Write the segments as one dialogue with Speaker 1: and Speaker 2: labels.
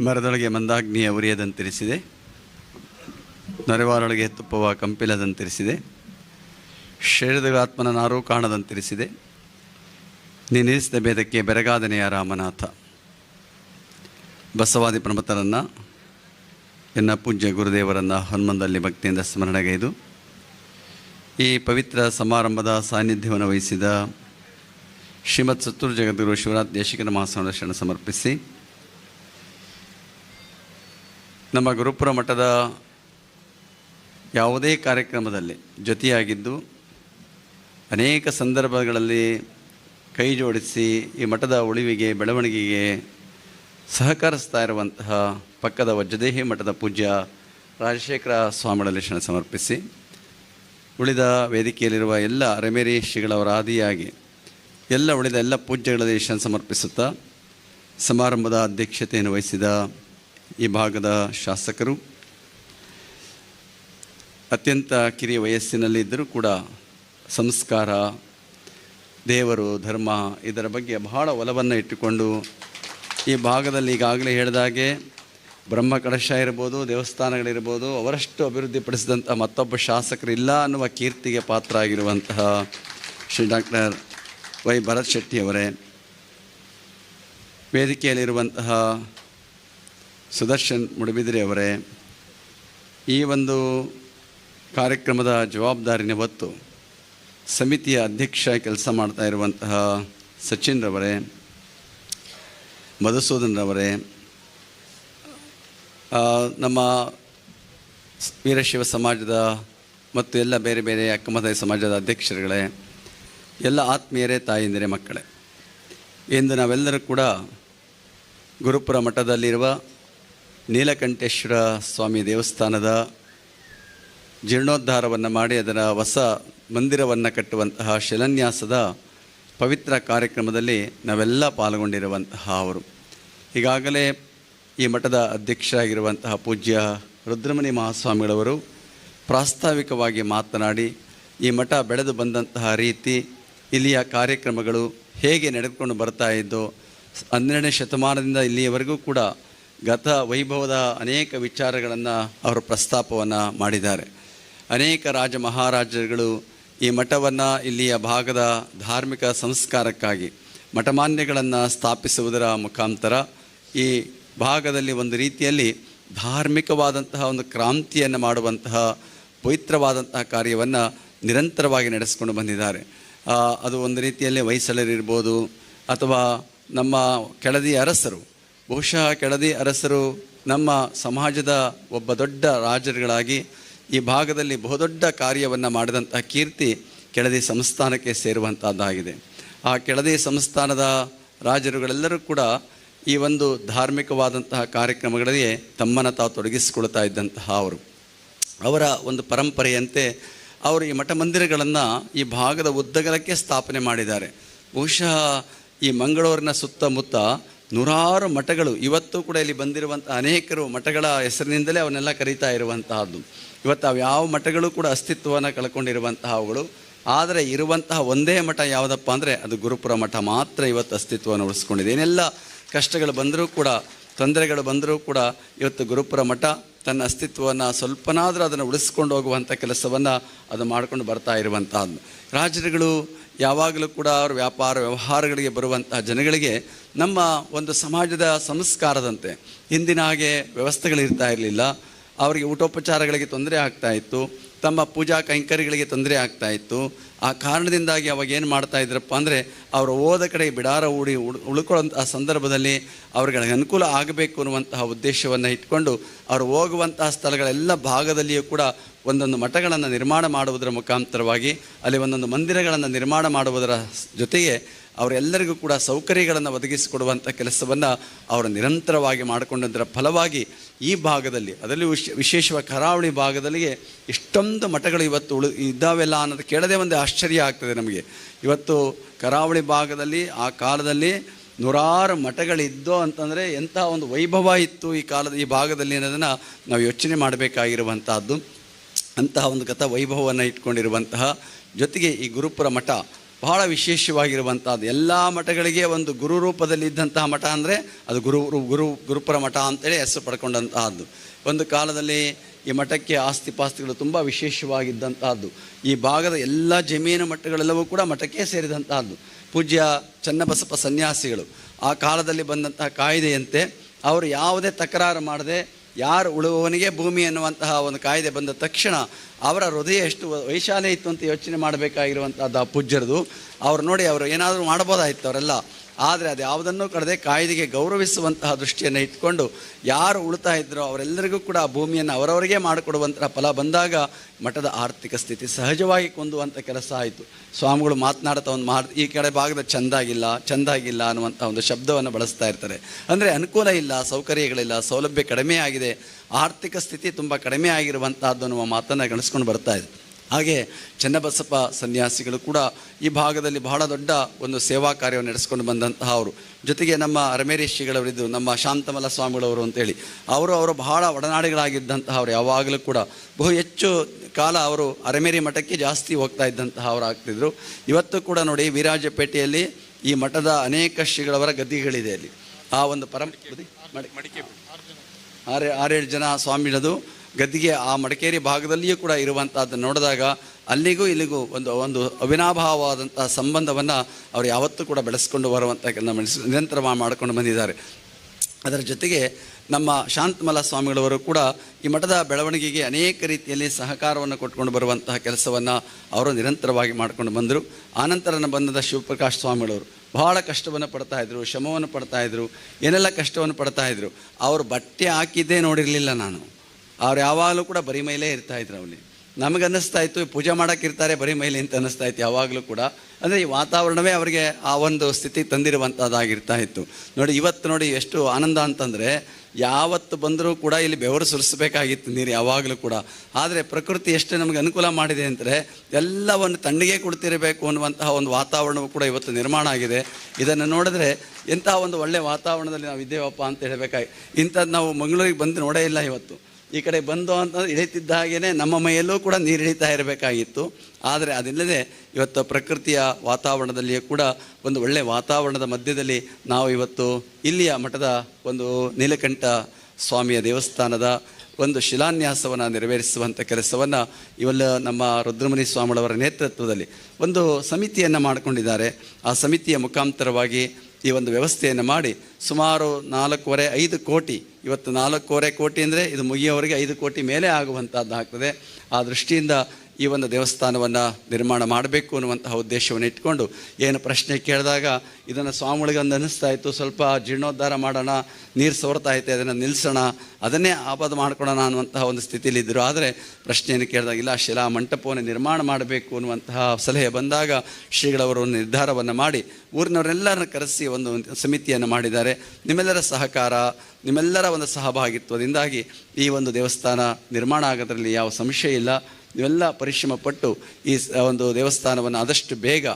Speaker 1: ಮರದೊಳಗೆ ಮಂದಾಗ್ನಿಯ ಉರಿಯದಂತಿರಿಸಿದೆ ನರೆವಾರೊಳಗೆ ತುಪ್ಪವ ಕಂಪಿಲದಂತಿರಿಸಿದೆ ಶರೀರದ ಆತ್ಮನ ನಾರೂ ಕಾಣದಂತಿರಿಸಿದೆ ನೀನಿರಿಸಿದ ಭೇದಕ್ಕೆ ಬೆರಗಾದನೆಯ ರಾಮನಾಥ. ಬಸವಾದಿ ಪ್ರಮತರನ್ನು ಎನ್ನ ಪೂಜ್ಯ ಗುರುದೇವರನ್ನು ಹನುಮಂದಲ್ಲಿ ಭಕ್ತಿಯಿಂದ ಸ್ಮರಣೆಗೈದು. ಈ ಪವಿತ್ರ ಸಮಾರಂಭದ ಸಾನ್ನಿಧ್ಯವನ್ನು ವಹಿಸಿದ ಶ್ರೀಮತ್ ಸತ್ತೂರು ಜಗದ್ಗುರು ಶಿವರಾಜ್ ದೇಶಿಕನ ಮಹಾಸಂರಕ್ಷಣೆ ಸಮರ್ಪಿಸಿ. ನಮ್ಮ ಗುರುಪುರ ಮಠದ ಯಾವುದೇ ಕಾರ್ಯಕ್ರಮದಲ್ಲಿ ಜೊತೆಯಾಗಿದ್ದು ಅನೇಕ ಸಂದರ್ಭಗಳಲ್ಲಿ ಕೈ ಜೋಡಿಸಿ ಈ ಮಠದ ಉಳಿವಿಗೆ, ಬೆಳವಣಿಗೆಗೆ ಸಹಕರಿಸ್ತಾ ಇರುವಂತಹ ಪಕ್ಕದ ವಜ್ರದೇಹಿ ಮಠದ ಪೂಜ್ಯ ರಾಜಶೇಖರ ಸ್ವಾಮಿಗಳಲ್ಲಿ ಶರಣ ಸಮರ್ಪಿಸಿ, ಉಳಿದ ವೇದಿಕೆಯಲ್ಲಿರುವ ಎಲ್ಲ ರೆಮೇರಿ ಶ್ರೀಗಳವರ ಆದಿಯಾಗಿ ಎಲ್ಲ ಉಳಿದ ಎಲ್ಲ ಪೂಜ್ಯಗಳಲ್ಲಿ ಶರಣ ಸಮರ್ಪಿಸುತ್ತಾ ಸಮಾರಂಭದ ಅಧ್ಯಕ್ಷತೆಯನ್ನು ವಹಿಸಿದ ಈ ಭಾಗದ ಶಾಸಕರು, ಅತ್ಯಂತ ಕಿರಿಯ ವಯಸ್ಸಿನಲ್ಲಿದ್ದರೂ ಕೂಡ ಸಂಸ್ಕಾರ, ದೇವರು, ಧರ್ಮ ಇದರ ಬಗ್ಗೆ ಬಹಳ ಒಲವನ್ನು ಇಟ್ಟುಕೊಂಡು ಈ ಭಾಗದಲ್ಲಿ ಈಗಾಗಲೇ ಹೇಳಿದಾಗೆ ಬ್ರಹ್ಮ ಕಳಶ ಇರ್ಬೋದು, ದೇವಸ್ಥಾನಗಳಿರ್ಬೋದು, ಅವರಷ್ಟು ಅಭಿವೃದ್ಧಿಪಡಿಸಿದಂಥ ಮತ್ತೊಬ್ಬ ಶಾಸಕರಿಲ್ಲ ಅನ್ನುವ ಕೀರ್ತಿಗೆ ಪಾತ್ರ ಆಗಿರುವಂತಹ ಶ್ರೀ ಡಾಕ್ಟರ್ ವೈ ಭರತ್ ಶೆಟ್ಟಿಯವರೇ. ವೇದಿಕೆಯಲ್ಲಿರುವಂತಹ ಸುದರ್ಶನ್ ಮುಡಬಿದ್ರೆ ಅವರೇ, ಈ ಒಂದು ಕಾರ್ಯಕ್ರಮದ ಜವಾಬ್ದಾರಿನ ಹೊತ್ತು ಸಮಿತಿಯ ಅಧ್ಯಕ್ಷ ಕೆಲಸ ಮಾಡ್ತಾ ಇರುವಂತಹ ಸಚಿನ್ ರವರೇ, ಮಧುಸೂದನ್ ರವರೇ ನಮ್ಮ ವೀರಶಿವ ಸಮಾಜದ ಮತ್ತು ಎಲ್ಲ ಬೇರೆ ಬೇರೆ ಅಕ್ಕಮತಾಯಿ ಸಮಾಜದ ಅಧ್ಯಕ್ಷರುಗಳೇ, ಎಲ್ಲ ಆತ್ಮೀಯರೇ, ತಾಯಿಂದಿರೇ, ಮಕ್ಕಳೇ ಎಂದು ನಾವೆಲ್ಲರೂ ಕೂಡ ಗುರುಪುರ ಮಠದಲ್ಲಿರುವ ನೀಲಕಂಠೇಶ್ವರ ಸ್ವಾಮಿ ದೇವಸ್ಥಾನದ ಜೀರ್ಣೋದ್ಧಾರವನ್ನು ಮಾಡಿ ಅದರ ಹೊಸ ಮಂದಿರವನ್ನು ಕಟ್ಟುವಂತಹ ಶಿಲಾನ್ಯಾಸದ ಪವಿತ್ರ ಕಾರ್ಯಕ್ರಮದಲ್ಲಿ ನಾವೆಲ್ಲ ಪಾಲ್ಗೊಂಡಿರುವಂತಹ ಅವರು. ಈಗಾಗಲೇ ಈ ಮಠದ ಅಧ್ಯಕ್ಷರಾಗಿರುವಂತಹ ಪೂಜ್ಯ ರುದ್ರಮಣಿ ಮಹಾಸ್ವಾಮಿಗಳವರು ಪ್ರಾಸ್ತಾವಿಕವಾಗಿ ಮಾತನಾಡಿ, ಈ ಮಠ ಬೆಳೆದು ಬಂದಂತಹ ರೀತಿ ಇಲ್ಲಿಯ ಕಾರ್ಯಕ್ರಮಗಳು ಹೇಗೆ ನಡೆದುಕೊಂಡು ಬರ್ತಾ ಇದ್ದೋ, ಹನ್ನೆರಡನೇ ಶತಮಾನದಿಂದ ಇಲ್ಲಿಯವರೆಗೂ ಕೂಡ ಗತ ವೈಭವದ ಅನೇಕ ವಿಚಾರಗಳನ್ನು ಅವರು ಪ್ರಸ್ತಾಪವನ್ನು ಮಾಡಿದ್ದಾರೆ. ಅನೇಕ ರಾಜ ಮಹಾರಾಜರುಗಳು ಈ ಮಠವನ್ನು ಇಲ್ಲಿಯ ಭಾಗದ ಧಾರ್ಮಿಕ ಸಂಸ್ಕಾರಕ್ಕಾಗಿ ಮಠಮಾನ್ಯಗಳನ್ನು ಸ್ಥಾಪಿಸುವುದರ ಮುಖಾಂತರ ಈ ಭಾಗದಲ್ಲಿ ಒಂದು ರೀತಿಯಲ್ಲಿ ಧಾರ್ಮಿಕವಾದಂತಹ ಒಂದು ಕ್ರಾಂತಿಯನ್ನು ಮಾಡುವಂತಹ ಪವಿತ್ರವಾದಂತಹ ಕಾರ್ಯವನ್ನು ನಿರಂತರವಾಗಿ ನಡೆಸಿಕೊಂಡು ಬಂದಿದ್ದಾರೆ. ಅದು ಒಂದು ರೀತಿಯಲ್ಲಿ ಹೊಯ್ಸಳರಿರ್ಬೋದು ಅಥವಾ ನಮ್ಮ ಕೆಳದಿ ಅರಸರು ಬಹುಶಃ ಕೆಳದಿ ಅರಸರು ನಮ್ಮ ಸಮಾಜದ ಒಬ್ಬ ದೊಡ್ಡ ರಾಜರುಗಳಾಗಿ ಈ ಭಾಗದಲ್ಲಿ ಬಹುದೊಡ್ಡ ಕಾರ್ಯವನ್ನು ಮಾಡಿದಂತಹ ಕೀರ್ತಿ ಕೆಳದಿ ಸಂಸ್ಥಾನಕ್ಕೆ ಸೇರುವಂಥದ್ದಾಗಿದೆ ಆ ಕೆಳದಿ ಸಂಸ್ಥಾನದ ರಾಜರುಗಳೆಲ್ಲರೂ ಕೂಡ ಈ ಒಂದು ಧಾರ್ಮಿಕವಾದಂತಹ ಕಾರ್ಯಕ್ರಮಗಳಿಗೆ ತಮ್ಮನ್ನು ತಾವು ತೊಡಗಿಸಿಕೊಳ್ತಾ ಇದ್ದಂತಹ ಅವರು. ಅವರ ಒಂದು ಪರಂಪರೆಯಂತೆ ಅವರು ಈ ಮಠ ಮಂದಿರಗಳನ್ನು ಈ ಭಾಗದ ಉದ್ದಗಲಕ್ಕೆ ಸ್ಥಾಪನೆ ಮಾಡಿದ್ದಾರೆ. ಬಹುಶಃ ಈ ಮಂಗಳೂರಿನ ಸುತ್ತಮುತ್ತ ನೂರಾರು ಮಠಗಳು. ಇವತ್ತು ಕೂಡ ಇಲ್ಲಿ ಬಂದಿರುವಂಥ ಅನೇಕರು ಮಠಗಳ ಹೆಸರಿನಿಂದಲೇ ಅವನ್ನೆಲ್ಲ ಕರೀತಾ ಇರುವಂತಹದ್ದು. ಇವತ್ತು ಅವು ಯಾವ ಮಠಗಳು ಕೂಡ ಅಸ್ತಿತ್ವವನ್ನು ಕಳ್ಕೊಂಡಿರುವಂತಹ ಅವುಗಳು ಆದರೆ ಇರುವಂತಹ ಒಂದೇ ಮಠ ಯಾವುದಪ್ಪ ಅಂದರೆ ಅದು ಗುರುಪುರ ಮಠ ಮಾತ್ರ ಇವತ್ತು ಅಸ್ತಿತ್ವವನ್ನು ಉಳಿಸ್ಕೊಂಡಿದೆ. ಏನೆಲ್ಲ ಕಷ್ಟಗಳು ಬಂದರೂ ಕೂಡ, ತೊಂದರೆಗಳು ಬಂದರೂ ಕೂಡ ಇವತ್ತು ಗುರುಪುರ ಮಠ ತನ್ನ ಅಸ್ತಿತ್ವವನ್ನು ಸ್ವಲ್ಪನಾದರೂ ಅದನ್ನು ಉಳಿಸ್ಕೊಂಡು ಹೋಗುವಂಥ ಕೆಲಸವನ್ನು ಅದು ಮಾಡಿಕೊಂಡು ಬರ್ತಾ ಇರುವಂತಹದ್ದು. ರಾಜರುಗಳು ಯಾವಾಗಲೂ ಕೂಡ ಅವ್ರ ವ್ಯಾಪಾರ ವ್ಯವಹಾರಗಳಿಗೆ ಬರುವಂತಹ ಜನಗಳಿಗೆ ನಮ್ಮ ಒಂದು ಸಮಾಜದ ಸಂಸ್ಕಾರದಂತೆ ಹಿಂದಿನ ಹಾಗೆ ವ್ಯವಸ್ಥೆಗಳಿರ್ತಾ ಇರಲಿಲ್ಲ. ಅವರಿಗೆ ಊಟೋಪಚಾರಗಳಿಗೆ ತೊಂದರೆ ಆಗ್ತಾ ಇತ್ತು. ತಮ್ಮ ಪೂಜಾ ಕೈಂಕರ್ಯಗಳಿಗೆ ತೊಂದರೆ ಆಗ್ತಾ ಇತ್ತು. ಆ ಕಾರಣದಿಂದಾಗಿ ಅವಾಗ ಏನು ಮಾಡ್ತಾ ಇದ್ರಪ್ಪ ಅಂದರೆ, ಅವರು ಓದ ಕಡೆ ಬಿಡಾರ ಹೂಡಿ ಉಳ್ ಉಳ್ಕೊಳ್ಳೋಂತಹ ಸಂದರ್ಭದಲ್ಲಿ ಅವ್ರಿಗೆ ಅನುಕೂಲ ಆಗಬೇಕು ಅನ್ನುವಂತಹ ಉದ್ದೇಶವನ್ನು ಇಟ್ಕೊಂಡು, ಅವರು ಹೋಗುವಂತಹ ಸ್ಥಳಗಳೆಲ್ಲ ಭಾಗದಲ್ಲಿಯೂ ಕೂಡ ಒಂದೊಂದು ಮಠಗಳನ್ನು ನಿರ್ಮಾಣ ಮಾಡುವುದರ ಮುಖಾಂತರವಾಗಿ, ಅಲ್ಲಿ ಒಂದೊಂದು ಮಂದಿರಗಳನ್ನು ನಿರ್ಮಾಣ ಮಾಡುವುದರ ಜೊತೆಗೆ ಅವರೆಲ್ಲರಿಗೂ ಕೂಡ ಸೌಕರ್ಯಗಳನ್ನು ಒದಗಿಸಿಕೊಡುವಂಥ ಕೆಲಸವನ್ನು ಅವರು ನಿರಂತರವಾಗಿ ಮಾಡಿಕೊಂಡದರ ಫಲವಾಗಿ ಈ ಭಾಗದಲ್ಲಿ, ಅದರಲ್ಲಿ ವಿಶ್, ವಿಶೇಷವಾಗಿ ಕರಾವಳಿ ಭಾಗದಲ್ಲಿ ಇಷ್ಟೊಂದು ಮಠಗಳು ಇವತ್ತು ಉಳು ಇದ್ದಾವೆಲ್ಲ ಅನ್ನೋದು ಕೇಳದೆ ಒಂದು ಆಶ್ಚರ್ಯ ಆಗ್ತದೆ ನಮಗೆ. ಇವತ್ತು ಕರಾವಳಿ ಭಾಗದಲ್ಲಿ, ಆ ಕಾಲದಲ್ಲಿ ನೂರಾರು ಮಠಗಳಿದ್ದೋ ಅಂತಂದರೆ ಎಂಥ ಒಂದು ವೈಭವ ಇತ್ತು ಈ ಕಾಲದ, ಈ ಭಾಗದಲ್ಲಿ ಅನ್ನೋದನ್ನು ನಾವು ಯೋಚನೆ ಮಾಡಬೇಕಾಗಿರುವಂತಹದ್ದು ಅಂತಹ ಒಂದು ಗತ ವೈಭವವನ್ನು ಇಟ್ಕೊಂಡಿರುವಂತಹ ಜೊತೆಗೆ ಈ ಗುರುಪುರ ಮಠ ಬಹಳ ವಿಶೇಷವಾಗಿರುವಂಥದ್ದು. ಎಲ್ಲ ಮಠಗಳಿಗೆ ಒಂದು ಗುರು ರೂಪದಲ್ಲಿ ಇದ್ದಂತಹ ಮಠ ಅಂದರೆ ಅದು ಗುರು ಗುರು ಗುರುಪುರ ಮಠ ಅಂತೇಳಿ ಹೆಸರು ಪಡ್ಕೊಂಡಂತಹದ್ದು. ಒಂದು ಕಾಲದಲ್ಲಿ ಈ ಮಠಕ್ಕೆ ಆಸ್ತಿ ಪಾಸ್ತಿಗಳು ತುಂಬ ವಿಶೇಷವಾಗಿದ್ದಂತಹದ್ದು. ಈ ಭಾಗದ ಎಲ್ಲ ಜಮೀನು ಮಠಗಳೆಲ್ಲವೂ ಕೂಡ ಮಠಕ್ಕೆ ಸೇರಿದಂತಹದ್ದು. ಪೂಜ್ಯ ಚನ್ನಬಸಪ್ಪ ಸನ್ಯಾಸಿಗಳು. ಆ ಕಾಲದಲ್ಲಿ ಬಂದಂತಹ ಕಾಯ್ದೆಯಂತೆ ಅವರು ಯಾವುದೇ ತಕರಾರು ಮಾಡದೆ ಯಾರು ಉಳುವವನಿಗೆ ಭೂಮಿ ಎನ್ನುವಂತಹ ಒಂದು ಕಾಯ್ದೆ ಬಂದ ತಕ್ಷಣ ಅವರ ಹೃದಯ ಎಷ್ಟು ವೈಶಾಲೆ ಇತ್ತು ಅಂತ ಯೋಚನೆ ಮಾಡಬೇಕಾಗಿರುವಂಥದ್ದು ಆ ಪೂಜ್ಯರದು. ಅವ್ರು ನೋಡಿ ಅವರು ಏನಾದರೂ ಮಾಡ್ಬೋದಾಯಿತು ಅವರೆಲ್ಲ. ಆದರೆ ಅದು ಯಾವುದನ್ನು ಕಡದೆ ಕಾಯ್ದೆಗೆ ಗೌರವಿಸುವಂತಹ ದೃಷ್ಟಿಯನ್ನು ಇಟ್ಕೊಂಡು ಯಾರು ಉಳಿತಾ ಇದ್ರೋ ಅವರೆಲ್ಲರಿಗೂ ಕೂಡ ಆ ಭೂಮಿಯನ್ನು ಅವರವರಿಗೆ ಮಾಡಿಕೊಡುವಂತಹ ಫಲ ಬಂದಾಗ ಮಠದ ಆರ್ಥಿಕ ಸ್ಥಿತಿ ಸಹಜವಾಗಿ ಕೊಂದುವಂಥ ಕೆಲಸ ಆಯಿತು. ಸ್ವಾಮಿಗಳು ಮಾತನಾಡ್ತಾ ಒಂದು ಮಾ ಈ ಕಡೆ ಭಾಗದ ಚೆಂದಾಗಿಲ್ಲ ಚೆಂದಾಗಿಲ್ಲ ಅನ್ನುವಂಥ ಒಂದು ಶಬ್ದವನ್ನು ಬಳಸ್ತಾ ಇರ್ತಾರೆ. ಅಂದರೆ ಅನುಕೂಲ ಇಲ್ಲ, ಸೌಕರ್ಯಗಳಿಲ್ಲ, ಸೌಲಭ್ಯ ಕಡಿಮೆ ಆಗಿದೆ, ಆರ್ಥಿಕ ಸ್ಥಿತಿ ತುಂಬ ಕಡಿಮೆ ಆಗಿರುವಂಥದ್ದು ಅನ್ನುವ ಮಾತನ್ನು ಗಣಿಸ್ಕೊಂಡು ಬರ್ತಾ ಇದೆ ಹಾಗೆ ಚನ್ನಬಸಪ್ಪ ಸನ್ಯಾಸಿಗಳು ಕೂಡ ಈ ಭಾಗದಲ್ಲಿ ಬಹಳ ದೊಡ್ಡ ಒಂದು ಸೇವಾ ಕಾರ್ಯವನ್ನು ನಡೆಸ್ಕೊಂಡು ಬಂದಂತಹ ಅವರು. ಜೊತೆಗೆ ನಮ್ಮ ಅರಮೇರಿ ಶ್ರೀಗಳವರಿದ್ದು ನಮ್ಮ ಶಾಂತಮಲ ಸ್ವಾಮಿಗಳವರು ಅಂತೇಳಿ ಅವರು ಅವರು ಬಹಳ ಒಡನಾಡಿಗಳಾಗಿದ್ದಂತಹ ಅವರು ಯಾವಾಗಲೂ ಕೂಡ ಬಹು ಹೆಚ್ಚು ಕಾಲ ಅವರು ಅರಮೇರಿ ಮಠಕ್ಕೆ ಜಾಸ್ತಿ ಹೋಗ್ತಾ ಇದ್ದಂತಹ ಅವರು ಆಗ್ತಿದ್ರು ಇವತ್ತು ಕೂಡ ನೋಡಿ ವೀರಾಜಪೇಟೆಯಲ್ಲಿ ಈ ಮಠದ ಅನೇಕ ಶ್ರೀಗಳವರ ಗದ್ದಿಗಳಿದೆ ಅಲ್ಲಿ. ಆ ಒಂದು ಪರಂ ಮಡಿಕೆ ಆರು ಆರೇಳು ಜನ ಸ್ವಾಮಿಗಳದು. ಗದ್ದಿಗೆ ಆ ಮಡಿಕೇರಿ ಭಾಗದಲ್ಲಿಯೂ ಕೂಡ ಇರುವಂಥದ್ದನ್ನು ನೋಡಿದಾಗ ಅಲ್ಲಿಗೂ ಇಲ್ಲಿಗೂ ಒಂದು ಒಂದು ಅವಿನಾಭಾವವಾದಂಥ ಸಂಬಂಧವನ್ನು ಅವರು ಯಾವತ್ತೂ ಕೂಡ ಬೆಳೆಸ್ಕೊಂಡು ಬರುವಂಥ ಕೆಲಸ ನಿರಂತರ ಮಾಡಿಕೊಂಡು ಬಂದಿದ್ದಾರೆ. ಅದರ ಜೊತೆಗೆ ನಮ್ಮ ಶಾಂತಮಲ ಸ್ವಾಮಿಗಳವರು ಕೂಡ ಈ ಮಠದ ಬೆಳವಣಿಗೆಗೆ ಅನೇಕ ರೀತಿಯಲ್ಲಿ ಸಹಕಾರವನ್ನು ಕೊಟ್ಕೊಂಡು ಬರುವಂತಹ ಕೆಲಸವನ್ನು ಅವರು ನಿರಂತರವಾಗಿ ಮಾಡ್ಕೊಂಡು ಬಂದರು. ಆನಂತರ ಬಂದದ ಶಿವಪ್ರಕಾಶ್ ಸ್ವಾಮಿಗಳವರು ಬಹಳ ಕಷ್ಟವನ್ನು ಪಡ್ತಾ ಇದ್ದರು ಶ್ರಮವನ್ನು ಪಡ್ತಾ ಇದ್ದರು ಏನೆಲ್ಲ ಕಷ್ಟವನ್ನು ಪಡ್ತಾ ಇದ್ರು. ಅವರು ಬಟ್ಟೆ ಹಾಕಿದ್ದೇ ನೋಡಿರಲಿಲ್ಲ ನಾನು. ಅವ್ರು ಯಾವಾಗಲೂ ಕೂಡ ಬರೀ ಮೈಲೇ ಇರ್ತಾ ಇದ್ರು ಅವಲ್ಲಿ ನಮಗೆ ಅನ್ನಿಸ್ತಾ ಇತ್ತು, ಪೂಜೆ ಮಾಡೋಕೆ ಇರ್ತಾರೆ ಬರೀ ಮೈಲಿ ಅಂತ ಅನ್ನಿಸ್ತಾ ಇತ್ತು ಯಾವಾಗಲೂ ಕೂಡ. ಅಂದರೆ ಈ ವಾತಾವರಣವೇ ಅವರಿಗೆ ಆ ಒಂದು ಸ್ಥಿತಿ ತಂದಿರುವಂಥದ್ದಾಗಿರ್ತಾ ಇತ್ತು. ನೋಡಿ, ಇವತ್ತು ನೋಡಿ ಎಷ್ಟು ಆನಂದ ಅಂತಂದರೆ, ಯಾವತ್ತು ಬಂದರೂ ಕೂಡ ಇಲ್ಲಿ ಬೆವರು ಸುರಿಸಬೇಕಾಗಿತ್ತು ನೀರು ಯಾವಾಗಲೂ ಕೂಡ. ಆದರೆ ಪ್ರಕೃತಿ ಎಷ್ಟು ನಮಗೆ ಅನುಕೂಲ ಮಾಡಿದೆ ಅಂದರೆ, ಎಲ್ಲವನ್ನು ತಣ್ಣಗೆ ಕೊಡ್ತಿರಬೇಕು ಅನ್ನುವಂತಹ ಒಂದು ವಾತಾವರಣವು ಕೂಡ ಇವತ್ತು ನಿರ್ಮಾಣ ಆಗಿದೆ. ಇದನ್ನು ನೋಡಿದ್ರೆ ಎಂತಹ ಒಂದು ಒಳ್ಳೆಯ ವಾತಾವರಣದಲ್ಲಿ ನಾವು ಇದ್ದೇವಪ್ಪ ಅಂತ ಹೇಳಬೇಕಾಗಿ ಇಂಥದ್ದು ನಾವು ಮಂಗಳೂರಿಗೆ ಬಂದು ನೋಡೇ ಇಲ್ಲ ಇವತ್ತು. ಈ ಕಡೆ ಬಂದು ಅಂತ ಇಳಿತಿದ್ದ ಹಾಗೇ ನಮ್ಮ ಮೈಯಲ್ಲೂ ಕೂಡ ನೀರು ಇಳಿತಾ ಇರಬೇಕಾಗಿತ್ತು. ಆದರೆ ಅದಿಲ್ಲದೆ ಇವತ್ತು ಪ್ರಕೃತಿಯ ವಾತಾವರಣದಲ್ಲಿಯೂ ಕೂಡ ಒಂದು ಒಳ್ಳೆಯ ವಾತಾವರಣದ ಮಧ್ಯದಲ್ಲಿ ನಾವು ಇವತ್ತು ಇಲ್ಲಿಯ ಮಠದ ಒಂದು ನೀಲಕಂಠ ಸ್ವಾಮಿಯ ದೇವಸ್ಥಾನದ ಒಂದು ಶಿಲಾನ್ಯಾಸವನ್ನು ನೆರವೇರಿಸುವಂಥ ಕೆಲಸವನ್ನು ಇವೆಲ್ಲ ನಮ್ಮ ರುದ್ರಮುನಿ ಸ್ವಾಮಿಗಳವರ ನೇತೃತ್ವದಲ್ಲಿ ಒಂದು ಸಮಿತಿಯನ್ನು ಮಾಡಿಕೊಂಡಿದ್ದಾರೆ. ಆ ಸಮಿತಿಯ ಮುಖಾಂತರವಾಗಿ ಈ ಒಂದು ವ್ಯವಸ್ಥೆಯನ್ನು ಮಾಡಿ ಸುಮಾರು ನಾಲ್ಕೂವರೆ, ಐದು ಕೋಟಿ, ಇವತ್ತು ನಾಲ್ಕೂವರೆ ಕೋಟಿ ಅಂದರೆ ಇದು ಮುಗಿಯೋವರೆಗೆ ಐದು ಕೋಟಿ ಮೇಲೆ ಆಗುವಂಥದ್ದು ಆಗ್ತದೆ ಆ ದೃಷ್ಟಿಯಿಂದ ಈ ಒಂದು ದೇವಸ್ಥಾನವನ್ನು ನಿರ್ಮಾಣ ಮಾಡಬೇಕು ಅನ್ನುವಂತಹ ಉದ್ದೇಶವನ್ನು ಇಟ್ಕೊಂಡು ಏನು ಪ್ರಶ್ನೆ ಕೇಳಿದಾಗ ಇದನ್ನು ಸ್ವಾಮಿಗಳಿಗೆ ಒಂದು ಅನ್ನಿಸ್ತಾ ಇತ್ತು, ಸ್ವಲ್ಪ ಜೀರ್ಣೋದ್ಧಾರ ಮಾಡೋಣ, ನೀರು ಸೋರ್ತಾ ಐತೆ, ಅದನ್ನು ನಿಲ್ಲಿಸೋಣ ಅದನ್ನೇ ಆಪದ ಮಾಡ್ಕೊಳ್ಳೋಣ ಅನ್ನುವಂತಹ ಒಂದು ಇದ್ದರು ಆದರೆ ಪ್ರಶ್ನೆಯನ್ನು ಕೇಳಿದಾಗ, ಇಲ್ಲ, ಶಿಲಾ ಮಂಟಪವನ್ನು ನಿರ್ಮಾಣ ಮಾಡಬೇಕು ಅನ್ನುವಂತಹ ಸಲಹೆ ಬಂದಾಗ ಶ್ರೀಗಳವರು ಒಂದು ನಿರ್ಧಾರವನ್ನು ಮಾಡಿ ಊರಿನವರೆಲ್ಲರನ್ನ ಕರೆಸಿ ಒಂದು ಸಮಿತಿಯನ್ನು ಮಾಡಿದ್ದಾರೆ. ನಿಮ್ಮೆಲ್ಲರ ಸಹಕಾರ, ನಿಮ್ಮೆಲ್ಲರ ಒಂದು ಸಹಭಾಗಿತ್ವದಿಂದಾಗಿ ಈ ಒಂದು ದೇವಸ್ಥಾನ ನಿರ್ಮಾಣ ಆಗೋದ್ರಲ್ಲಿ ಯಾವ ಸಂಶಯ ಇಲ್ಲ. ನೀವೆಲ್ಲ ಪರಿಶ್ರಮ ಪಟ್ಟು ಈ ಒಂದು ದೇವಸ್ಥಾನವನ್ನು ಆದಷ್ಟು ಬೇಗ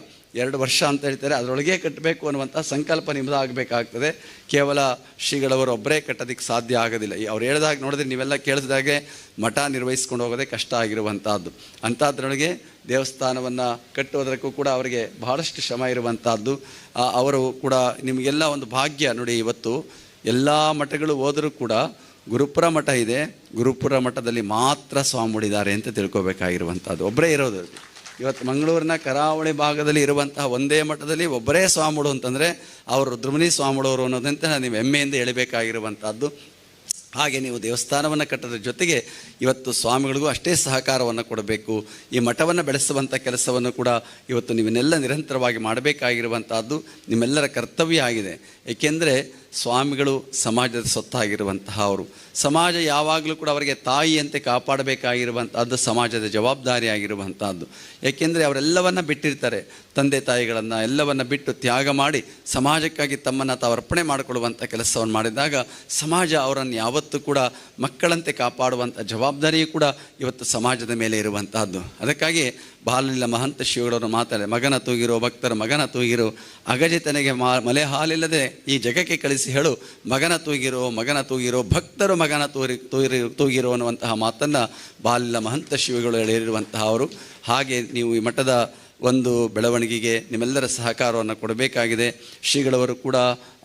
Speaker 1: ಎರಡು ವರ್ಷ ಅಂತ ಹೇಳ್ತಾರೆ, ಅದರೊಳಗೆ ಕಟ್ಟಬೇಕು ಅನ್ನುವಂಥ ಸಂಕಲ್ಪ ನಿಮ್ಮದಾಗಬೇಕಾಗ್ತದೆ ಕೇವಲ ಶ್ರೀಗಳವರು ಒಬ್ಬರೇ ಕಟ್ಟೋದಕ್ಕೆ ಸಾಧ್ಯ ಆಗೋದಿಲ್ಲ. ಅವ್ರು ಹೇಳಿದಾಗ ನೋಡಿದ್ರೆ ನೀವೆಲ್ಲ ಕೇಳಿದಾಗೆ ಮಠ ನಿರ್ವಹಿಸ್ಕೊಂಡು ಹೋಗೋದೇ ಕಷ್ಟ ಆಗಿರುವಂಥದ್ದು. ಅಂಥದ್ರೊಳಗೆ ದೇವಸ್ಥಾನವನ್ನು ಕಟ್ಟುವುದಕ್ಕೂ ಕೂಡ ಅವರಿಗೆ ಬಹಳಷ್ಟು ಶ್ರಮ ಇರುವಂಥದ್ದು. ಅವರು ಕೂಡ ನಿಮಗೆಲ್ಲ ಒಂದು ಭಾಗ್ಯ ನೋಡಿ ಇವತ್ತು. ಎಲ್ಲ ಮಠಗಳು ಹೋದರೂ ಕೂಡ ಗುರುಪುರ ಮಠ ಇದೆ. ಗುರುಪುರ ಮಠದಲ್ಲಿ ಮಾತ್ರ ಸ್ವಾಮಿಗಳಿದ್ದಾರೆ ಅಂತ ತಿಳ್ಕೊಬೇಕಾಗಿರುವಂಥದ್ದು. ಒಬ್ಬರೇ ಇರೋದು ಇವತ್ತು ಮಂಗಳೂರಿನ ಕರಾವಳಿ ಭಾಗದಲ್ಲಿ ಇರುವಂತಹ ಒಂದೇ ಮಠದಲ್ಲಿ ಒಬ್ಬರೇ ಸ್ವಾಮಿಗಳು ಅಂತಂದರೆ ಅವರು ರುದ್ರಮುನಿ ಸ್ವಾಮಿಗಳವರು ಅನ್ನೋದಂತ ನೀವು ಹೆಮ್ಮೆಯಿಂದ ಹೇಳಬೇಕಾಗಿರುವಂಥದ್ದು. ಹಾಗೆ ನೀವು ದೇವಸ್ಥಾನವನ್ನು ಕಟ್ಟದ ಜೊತೆಗೆ ಇವತ್ತು ಸ್ವಾಮಿಗಳಿಗೂ ಅಷ್ಟೇ ಸಹಕಾರವನ್ನು ಕೊಡಬೇಕು. ಈ ಮಠವನ್ನು ಬೆಳೆಸುವಂಥ ಕೆಲಸವನ್ನು ಕೂಡ ಇವತ್ತು ನೀವನ್ನೆಲ್ಲ ನಿರಂತರವಾಗಿ ಮಾಡಬೇಕಾಗಿರುವಂಥದ್ದು. ನಿಮ್ಮೆಲ್ಲರ ಕರ್ತವ್ಯ ಆಗಿದೆ. ಏಕೆಂದರೆ ಸ್ವಾಮಿಗಳು ಸಮಾಜದ ಸೊತ್ತಾಗಿರುವಂತಹ ಅವರು. ಸಮಾಜ ಯಾವಾಗಲೂ ಕೂಡ ಅವರಿಗೆ ತಾಯಿಯಂತೆ ಕಾಪಾಡಬೇಕಾಗಿರುವಂಥದ್ದು ಸಮಾಜದ ಜವಾಬ್ದಾರಿ ಆಗಿರುವಂಥದ್ದು ಏಕೆಂದರೆ ಅವರೆಲ್ಲವನ್ನ ಬಿಟ್ಟಿರ್ತಾರೆ. ತಂದೆ ತಾಯಿಗಳನ್ನು ಎಲ್ಲವನ್ನು ಬಿಟ್ಟು ತ್ಯಾಗ ಮಾಡಿ ಸಮಾಜಕ್ಕಾಗಿ ತಮ್ಮನ್ನು ತಾವು ಅರ್ಪಣೆ ಮಾಡಿಕೊಳ್ಳುವಂಥ ಕೆಲಸವನ್ನು ಮಾಡಿದಾಗ ಸಮಾಜ ಅವರನ್ನು ಯಾವತ್ತೂ ಕೂಡ ಮಕ್ಕಳಂತೆ ಕಾಪಾಡುವಂಥ ಜವಾಬ್ದಾರಿಯೂ ಕೂಡ ಇವತ್ತು ಸಮಾಜದ ಮೇಲೆ ಇರುವಂತಹದ್ದು. ಅದಕ್ಕಾಗಿ ಬಾಲಿಲ್ಲ ಮಹಂತ ಶಿವಗಳವರು ಮಾತಾಡಿ ಮಗನ ತೂಗಿರೋ ಭಕ್ತರ ಮಗನ ತೂಗಿರು, ಅಗಜಿತನಿಗೆ ಮಾ ಮಲೆ ಹಾಲಿಲ್ಲದೆ ಈ ಜಗಕ್ಕೆ ಕಳಿಸಿ ಹೇಳು, ಮಗನ ತೂಗಿರೋ ಮಗನ ತೂಗಿರೋ, ಭಕ್ತರು ಮಗನ ತೂರಿ ತೂರಿ, ತೂಗಿರೋ ಅನ್ನುವಂತಹ ಮಾತನ್ನು ಬಾಲಿಲ್ಲ ಮಹಂತ ಶಿವಗಳು ಹೇಳಿರುವಂತಹ ಅವರು. ಹಾಗೆ ನೀವು ಈ ಮಠದ ಒಂದು ಬೆಳವಣಿಗೆಗೆ ನಿಮ್ಮೆಲ್ಲರ ಸಹಕಾರವನ್ನು ಕೊಡಬೇಕಾಗಿದೆ. ಶ್ರೀಗಳವರು ಕೂಡ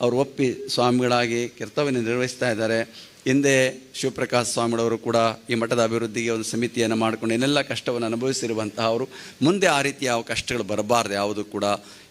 Speaker 1: ಅವರು ಒಪ್ಪಿ ಸ್ವಾಮಿಗಳಾಗಿ ಕರ್ತವ್ಯ ನಿರ್ವಹಿಸ್ತಾ ಇದ್ದಾರೆ. ಹಿಂದೆ ಶಿವಪ್ರಕಾಶ್ ಸ್ವಾಮಿಗಳವರು ಕೂಡ ಈ ಮಠದ ಅಭಿವೃದ್ಧಿಗೆ ಒಂದು ಸಮಿತಿಯನ್ನು ಮಾಡಿಕೊಂಡು ಏನೆಲ್ಲ ಕಷ್ಟವನ್ನು ಅನುಭವಿಸಿರುವಂತಹ ಅವರು, ಮುಂದೆ ಆ ರೀತಿ ಯಾವ ಕಷ್ಟಗಳು ಬರಬಾರ್ದು, ಯಾವುದು ಕೂಡ.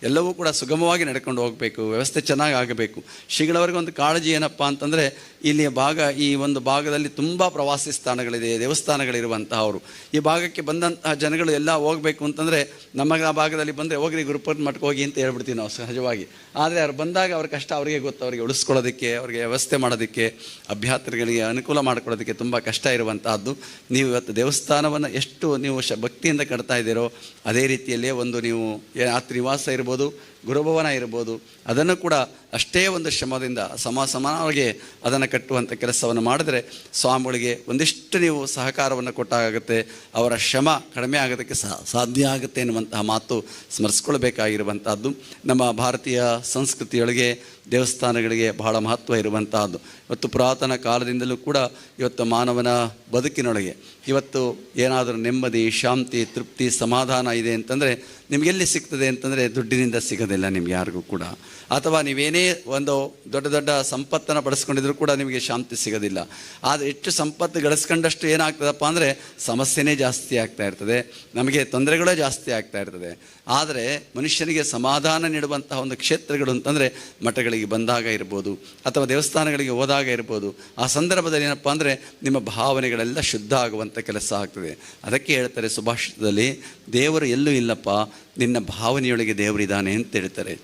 Speaker 1: ಎಲ್ಲವೂ ಕೂಡ ಸುಗಮವಾಗಿ ನಡ್ಕೊಂಡು ಹೋಗಬೇಕು, ವ್ಯವಸ್ಥೆ ಚೆನ್ನಾಗಿ ಆಗಬೇಕು. ಶ್ರೀಗಳವರಿಗೆ ಒಂದು ಕಾಳಜಿ ಏನಪ್ಪ ಅಂತಂದರೆ, ಇಲ್ಲಿಯ ಭಾಗ, ಈ ಒಂದು ಭಾಗದಲ್ಲಿ ತುಂಬ ಪ್ರವಾಸಿ ಸ್ಥಾನಗಳಿದೆ, ದೇವಸ್ಥಾನಗಳಿರುವಂತಹ ಅವರು. ಈ ಭಾಗಕ್ಕೆ ಬಂದಂತಹ ಜನಗಳು ಎಲ್ಲ ಹೋಗಬೇಕು ಅಂತಂದರೆ, ನಮ್ಮ ಆ ಭಾಗದಲ್ಲಿ ಬಂದರೆ, ಹೋಗ್ರಿ ಗುರುಪದ ಮಠಕ್ಕೆ ಹೋಗಿ ಅಂತ ಹೇಳ್ಬಿಡ್ತೀವಿ ನಾವು ಸಹಜವಾಗಿ. ಆದರೆ ಅವ್ರು ಬಂದಾಗ ಅವ್ರ ಕಷ್ಟ ಅವರಿಗೆ ಗೊತ್ತು, ಅವರಿಗೆ ಉಳಿಸ್ಕೊಳ್ಳೋದಕ್ಕೆ, ಅವರಿಗೆ ವ್ಯವಸ್ಥೆ ಮಾಡೋದಕ್ಕೆ ಅಭ್ಯರ್ಥಿಗಳಿಗೆ ಅನುಕೂಲ ಮಾಡಿಕೊಡೋದಕ್ಕೆ ತುಂಬ ಕಷ್ಟ ಇರುವಂತಹದ್ದು. ನೀವು ಇವತ್ತು ದೇವಸ್ಥಾನವನ್ನು ಎಷ್ಟು ನೀವು ಶ ಭಕ್ತಿಯಿಂದ ಕಟ್ತಾ ಇದ್ದೀರೋ, ಅದೇ ರೀತಿಯಲ್ಲೇ ಒಂದು ನೀವು ಆ ನಿವಾಸ ಇರ್ಬೋದು ಗುರುಭವನ ಇರ್ಬೋದು ಅದನ್ನು ಕೂಡ ಅಷ್ಟೇ ಒಂದು ಶ್ರಮದಿಂದ ಸಮ ಸಮಾನವಾಗಿ ಅದನ್ನು ಕಟ್ಟುವಂಥ ಕೆಲಸವನ್ನು ಮಾಡಿದರೆ ಸ್ವಾಮಿಗಳಿಗೆ ಒಂದಿಷ್ಟು ನೀವು ಸಹಕಾರವನ್ನು ಕೊಟ್ಟಾಗುತ್ತೆ, ಅವರ ಶ್ರಮ ಕಡಿಮೆ ಆಗೋದಕ್ಕೆ ಸಾಧ್ಯ ಆಗುತ್ತೆ ಎನ್ನುವಂತಹ ಮಾತು ಸ್ಮರಿಸ್ಕೊಳ್ಬೇಕಾಗಿರುವಂಥದ್ದು. ನಮ್ಮ ಭಾರತೀಯ ಸಂಸ್ಕೃತಿಯೊಳಗೆ, ದೇವಸ್ಥಾನಗಳಿಗೆ ಬಹಳ ಮಹತ್ವ ಇರುವಂತಹದ್ದು ಇವತ್ತು ಪುರಾತನ ಕಾಲದಿಂದಲೂ ಕೂಡ ಇವತ್ತು ಮಾನವನ ಬದುಕಿನೊಳಗೆ, ಇವತ್ತು ಏನಾದರೂ ನೆಮ್ಮದಿ, ಶಾಂತಿ, ತೃಪ್ತಿ, ಸಮಾಧಾನ ಇದೆ ಅಂತಂದರೆ ನಿಮಗೆಲ್ಲಿ ಸಿಗ್ತದೆ ಅಂತಂದರೆ ದುಡ್ಡಿನಿಂದ ಸಿಗೋದಿಲ್ಲ ನಿಮ್ಗೆ ಯಾರಿಗೂ ಕೂಡ. ಅಥವಾ ನೀವೇನೇ ಒಂದು ದೊಡ್ಡ ದೊಡ್ಡ ಸಂಪತ್ತನ್ನು ಪಡಿಸ್ಕೊಂಡಿದ್ರು ಕೂಡ ನಿಮಗೆ ಶಾಂತಿ ಸಿಗೋದಿಲ್ಲ. ಆದರೆ ಹೆಚ್ಚು ಸಂಪತ್ತು ಗಳಿಸ್ಕೊಂಡಷ್ಟು ಏನಾಗ್ತದಪ್ಪ ಅಂದರೆ ಸಮಸ್ಯೆನೇ ಜಾಸ್ತಿ ಆಗ್ತಾ ಇರ್ತದೆ. ನಮಗೆ ತೊಂದರೆಗಳೇ ಜಾಸ್ತಿ ಆಗ್ತಾ ಇರ್ತದೆ. ಆದರೆ ಮನುಷ್ಯನಿಗೆ ಸಮಾಧಾನ ನೀಡುವಂತಹ ಒಂದು ಕ್ಷೇತ್ರಗಳು ಅಂತಂದರೆ ಮಠಗಳಿಗೆ ಬಂದಾಗ ಇರ್ಬೋದು, ಅಥವಾ ದೇವಸ್ಥಾನಗಳಿಗೆ ಹೋದಾಗ ಇರ್ಬೋದು. ಆ ಸಂದರ್ಭದಲ್ಲಿ ಏನಪ್ಪ ಅಂದರೆ ನಿಮ್ಮ ಭಾವನೆಗಳೆಲ್ಲ ಶುದ್ಧ ಆಗುವಂಥ ಕೆಲಸ ಆಗ್ತದೆ. ಅದಕ್ಕೆ ಹೇಳ್ತಾರೆ ಸುಭಾಷಿತದಲ್ಲಿ, ದೇವರು ಎಲ್ಲೂ ಇಲ್ಲಪ್ಪ, ನಿನ್ನ ಭಾವನೆಯೊಳಗೆ ದೇವರಿದ್ದಾನೆ ಅಂತ ಹೇಳ್ತಾರೆ.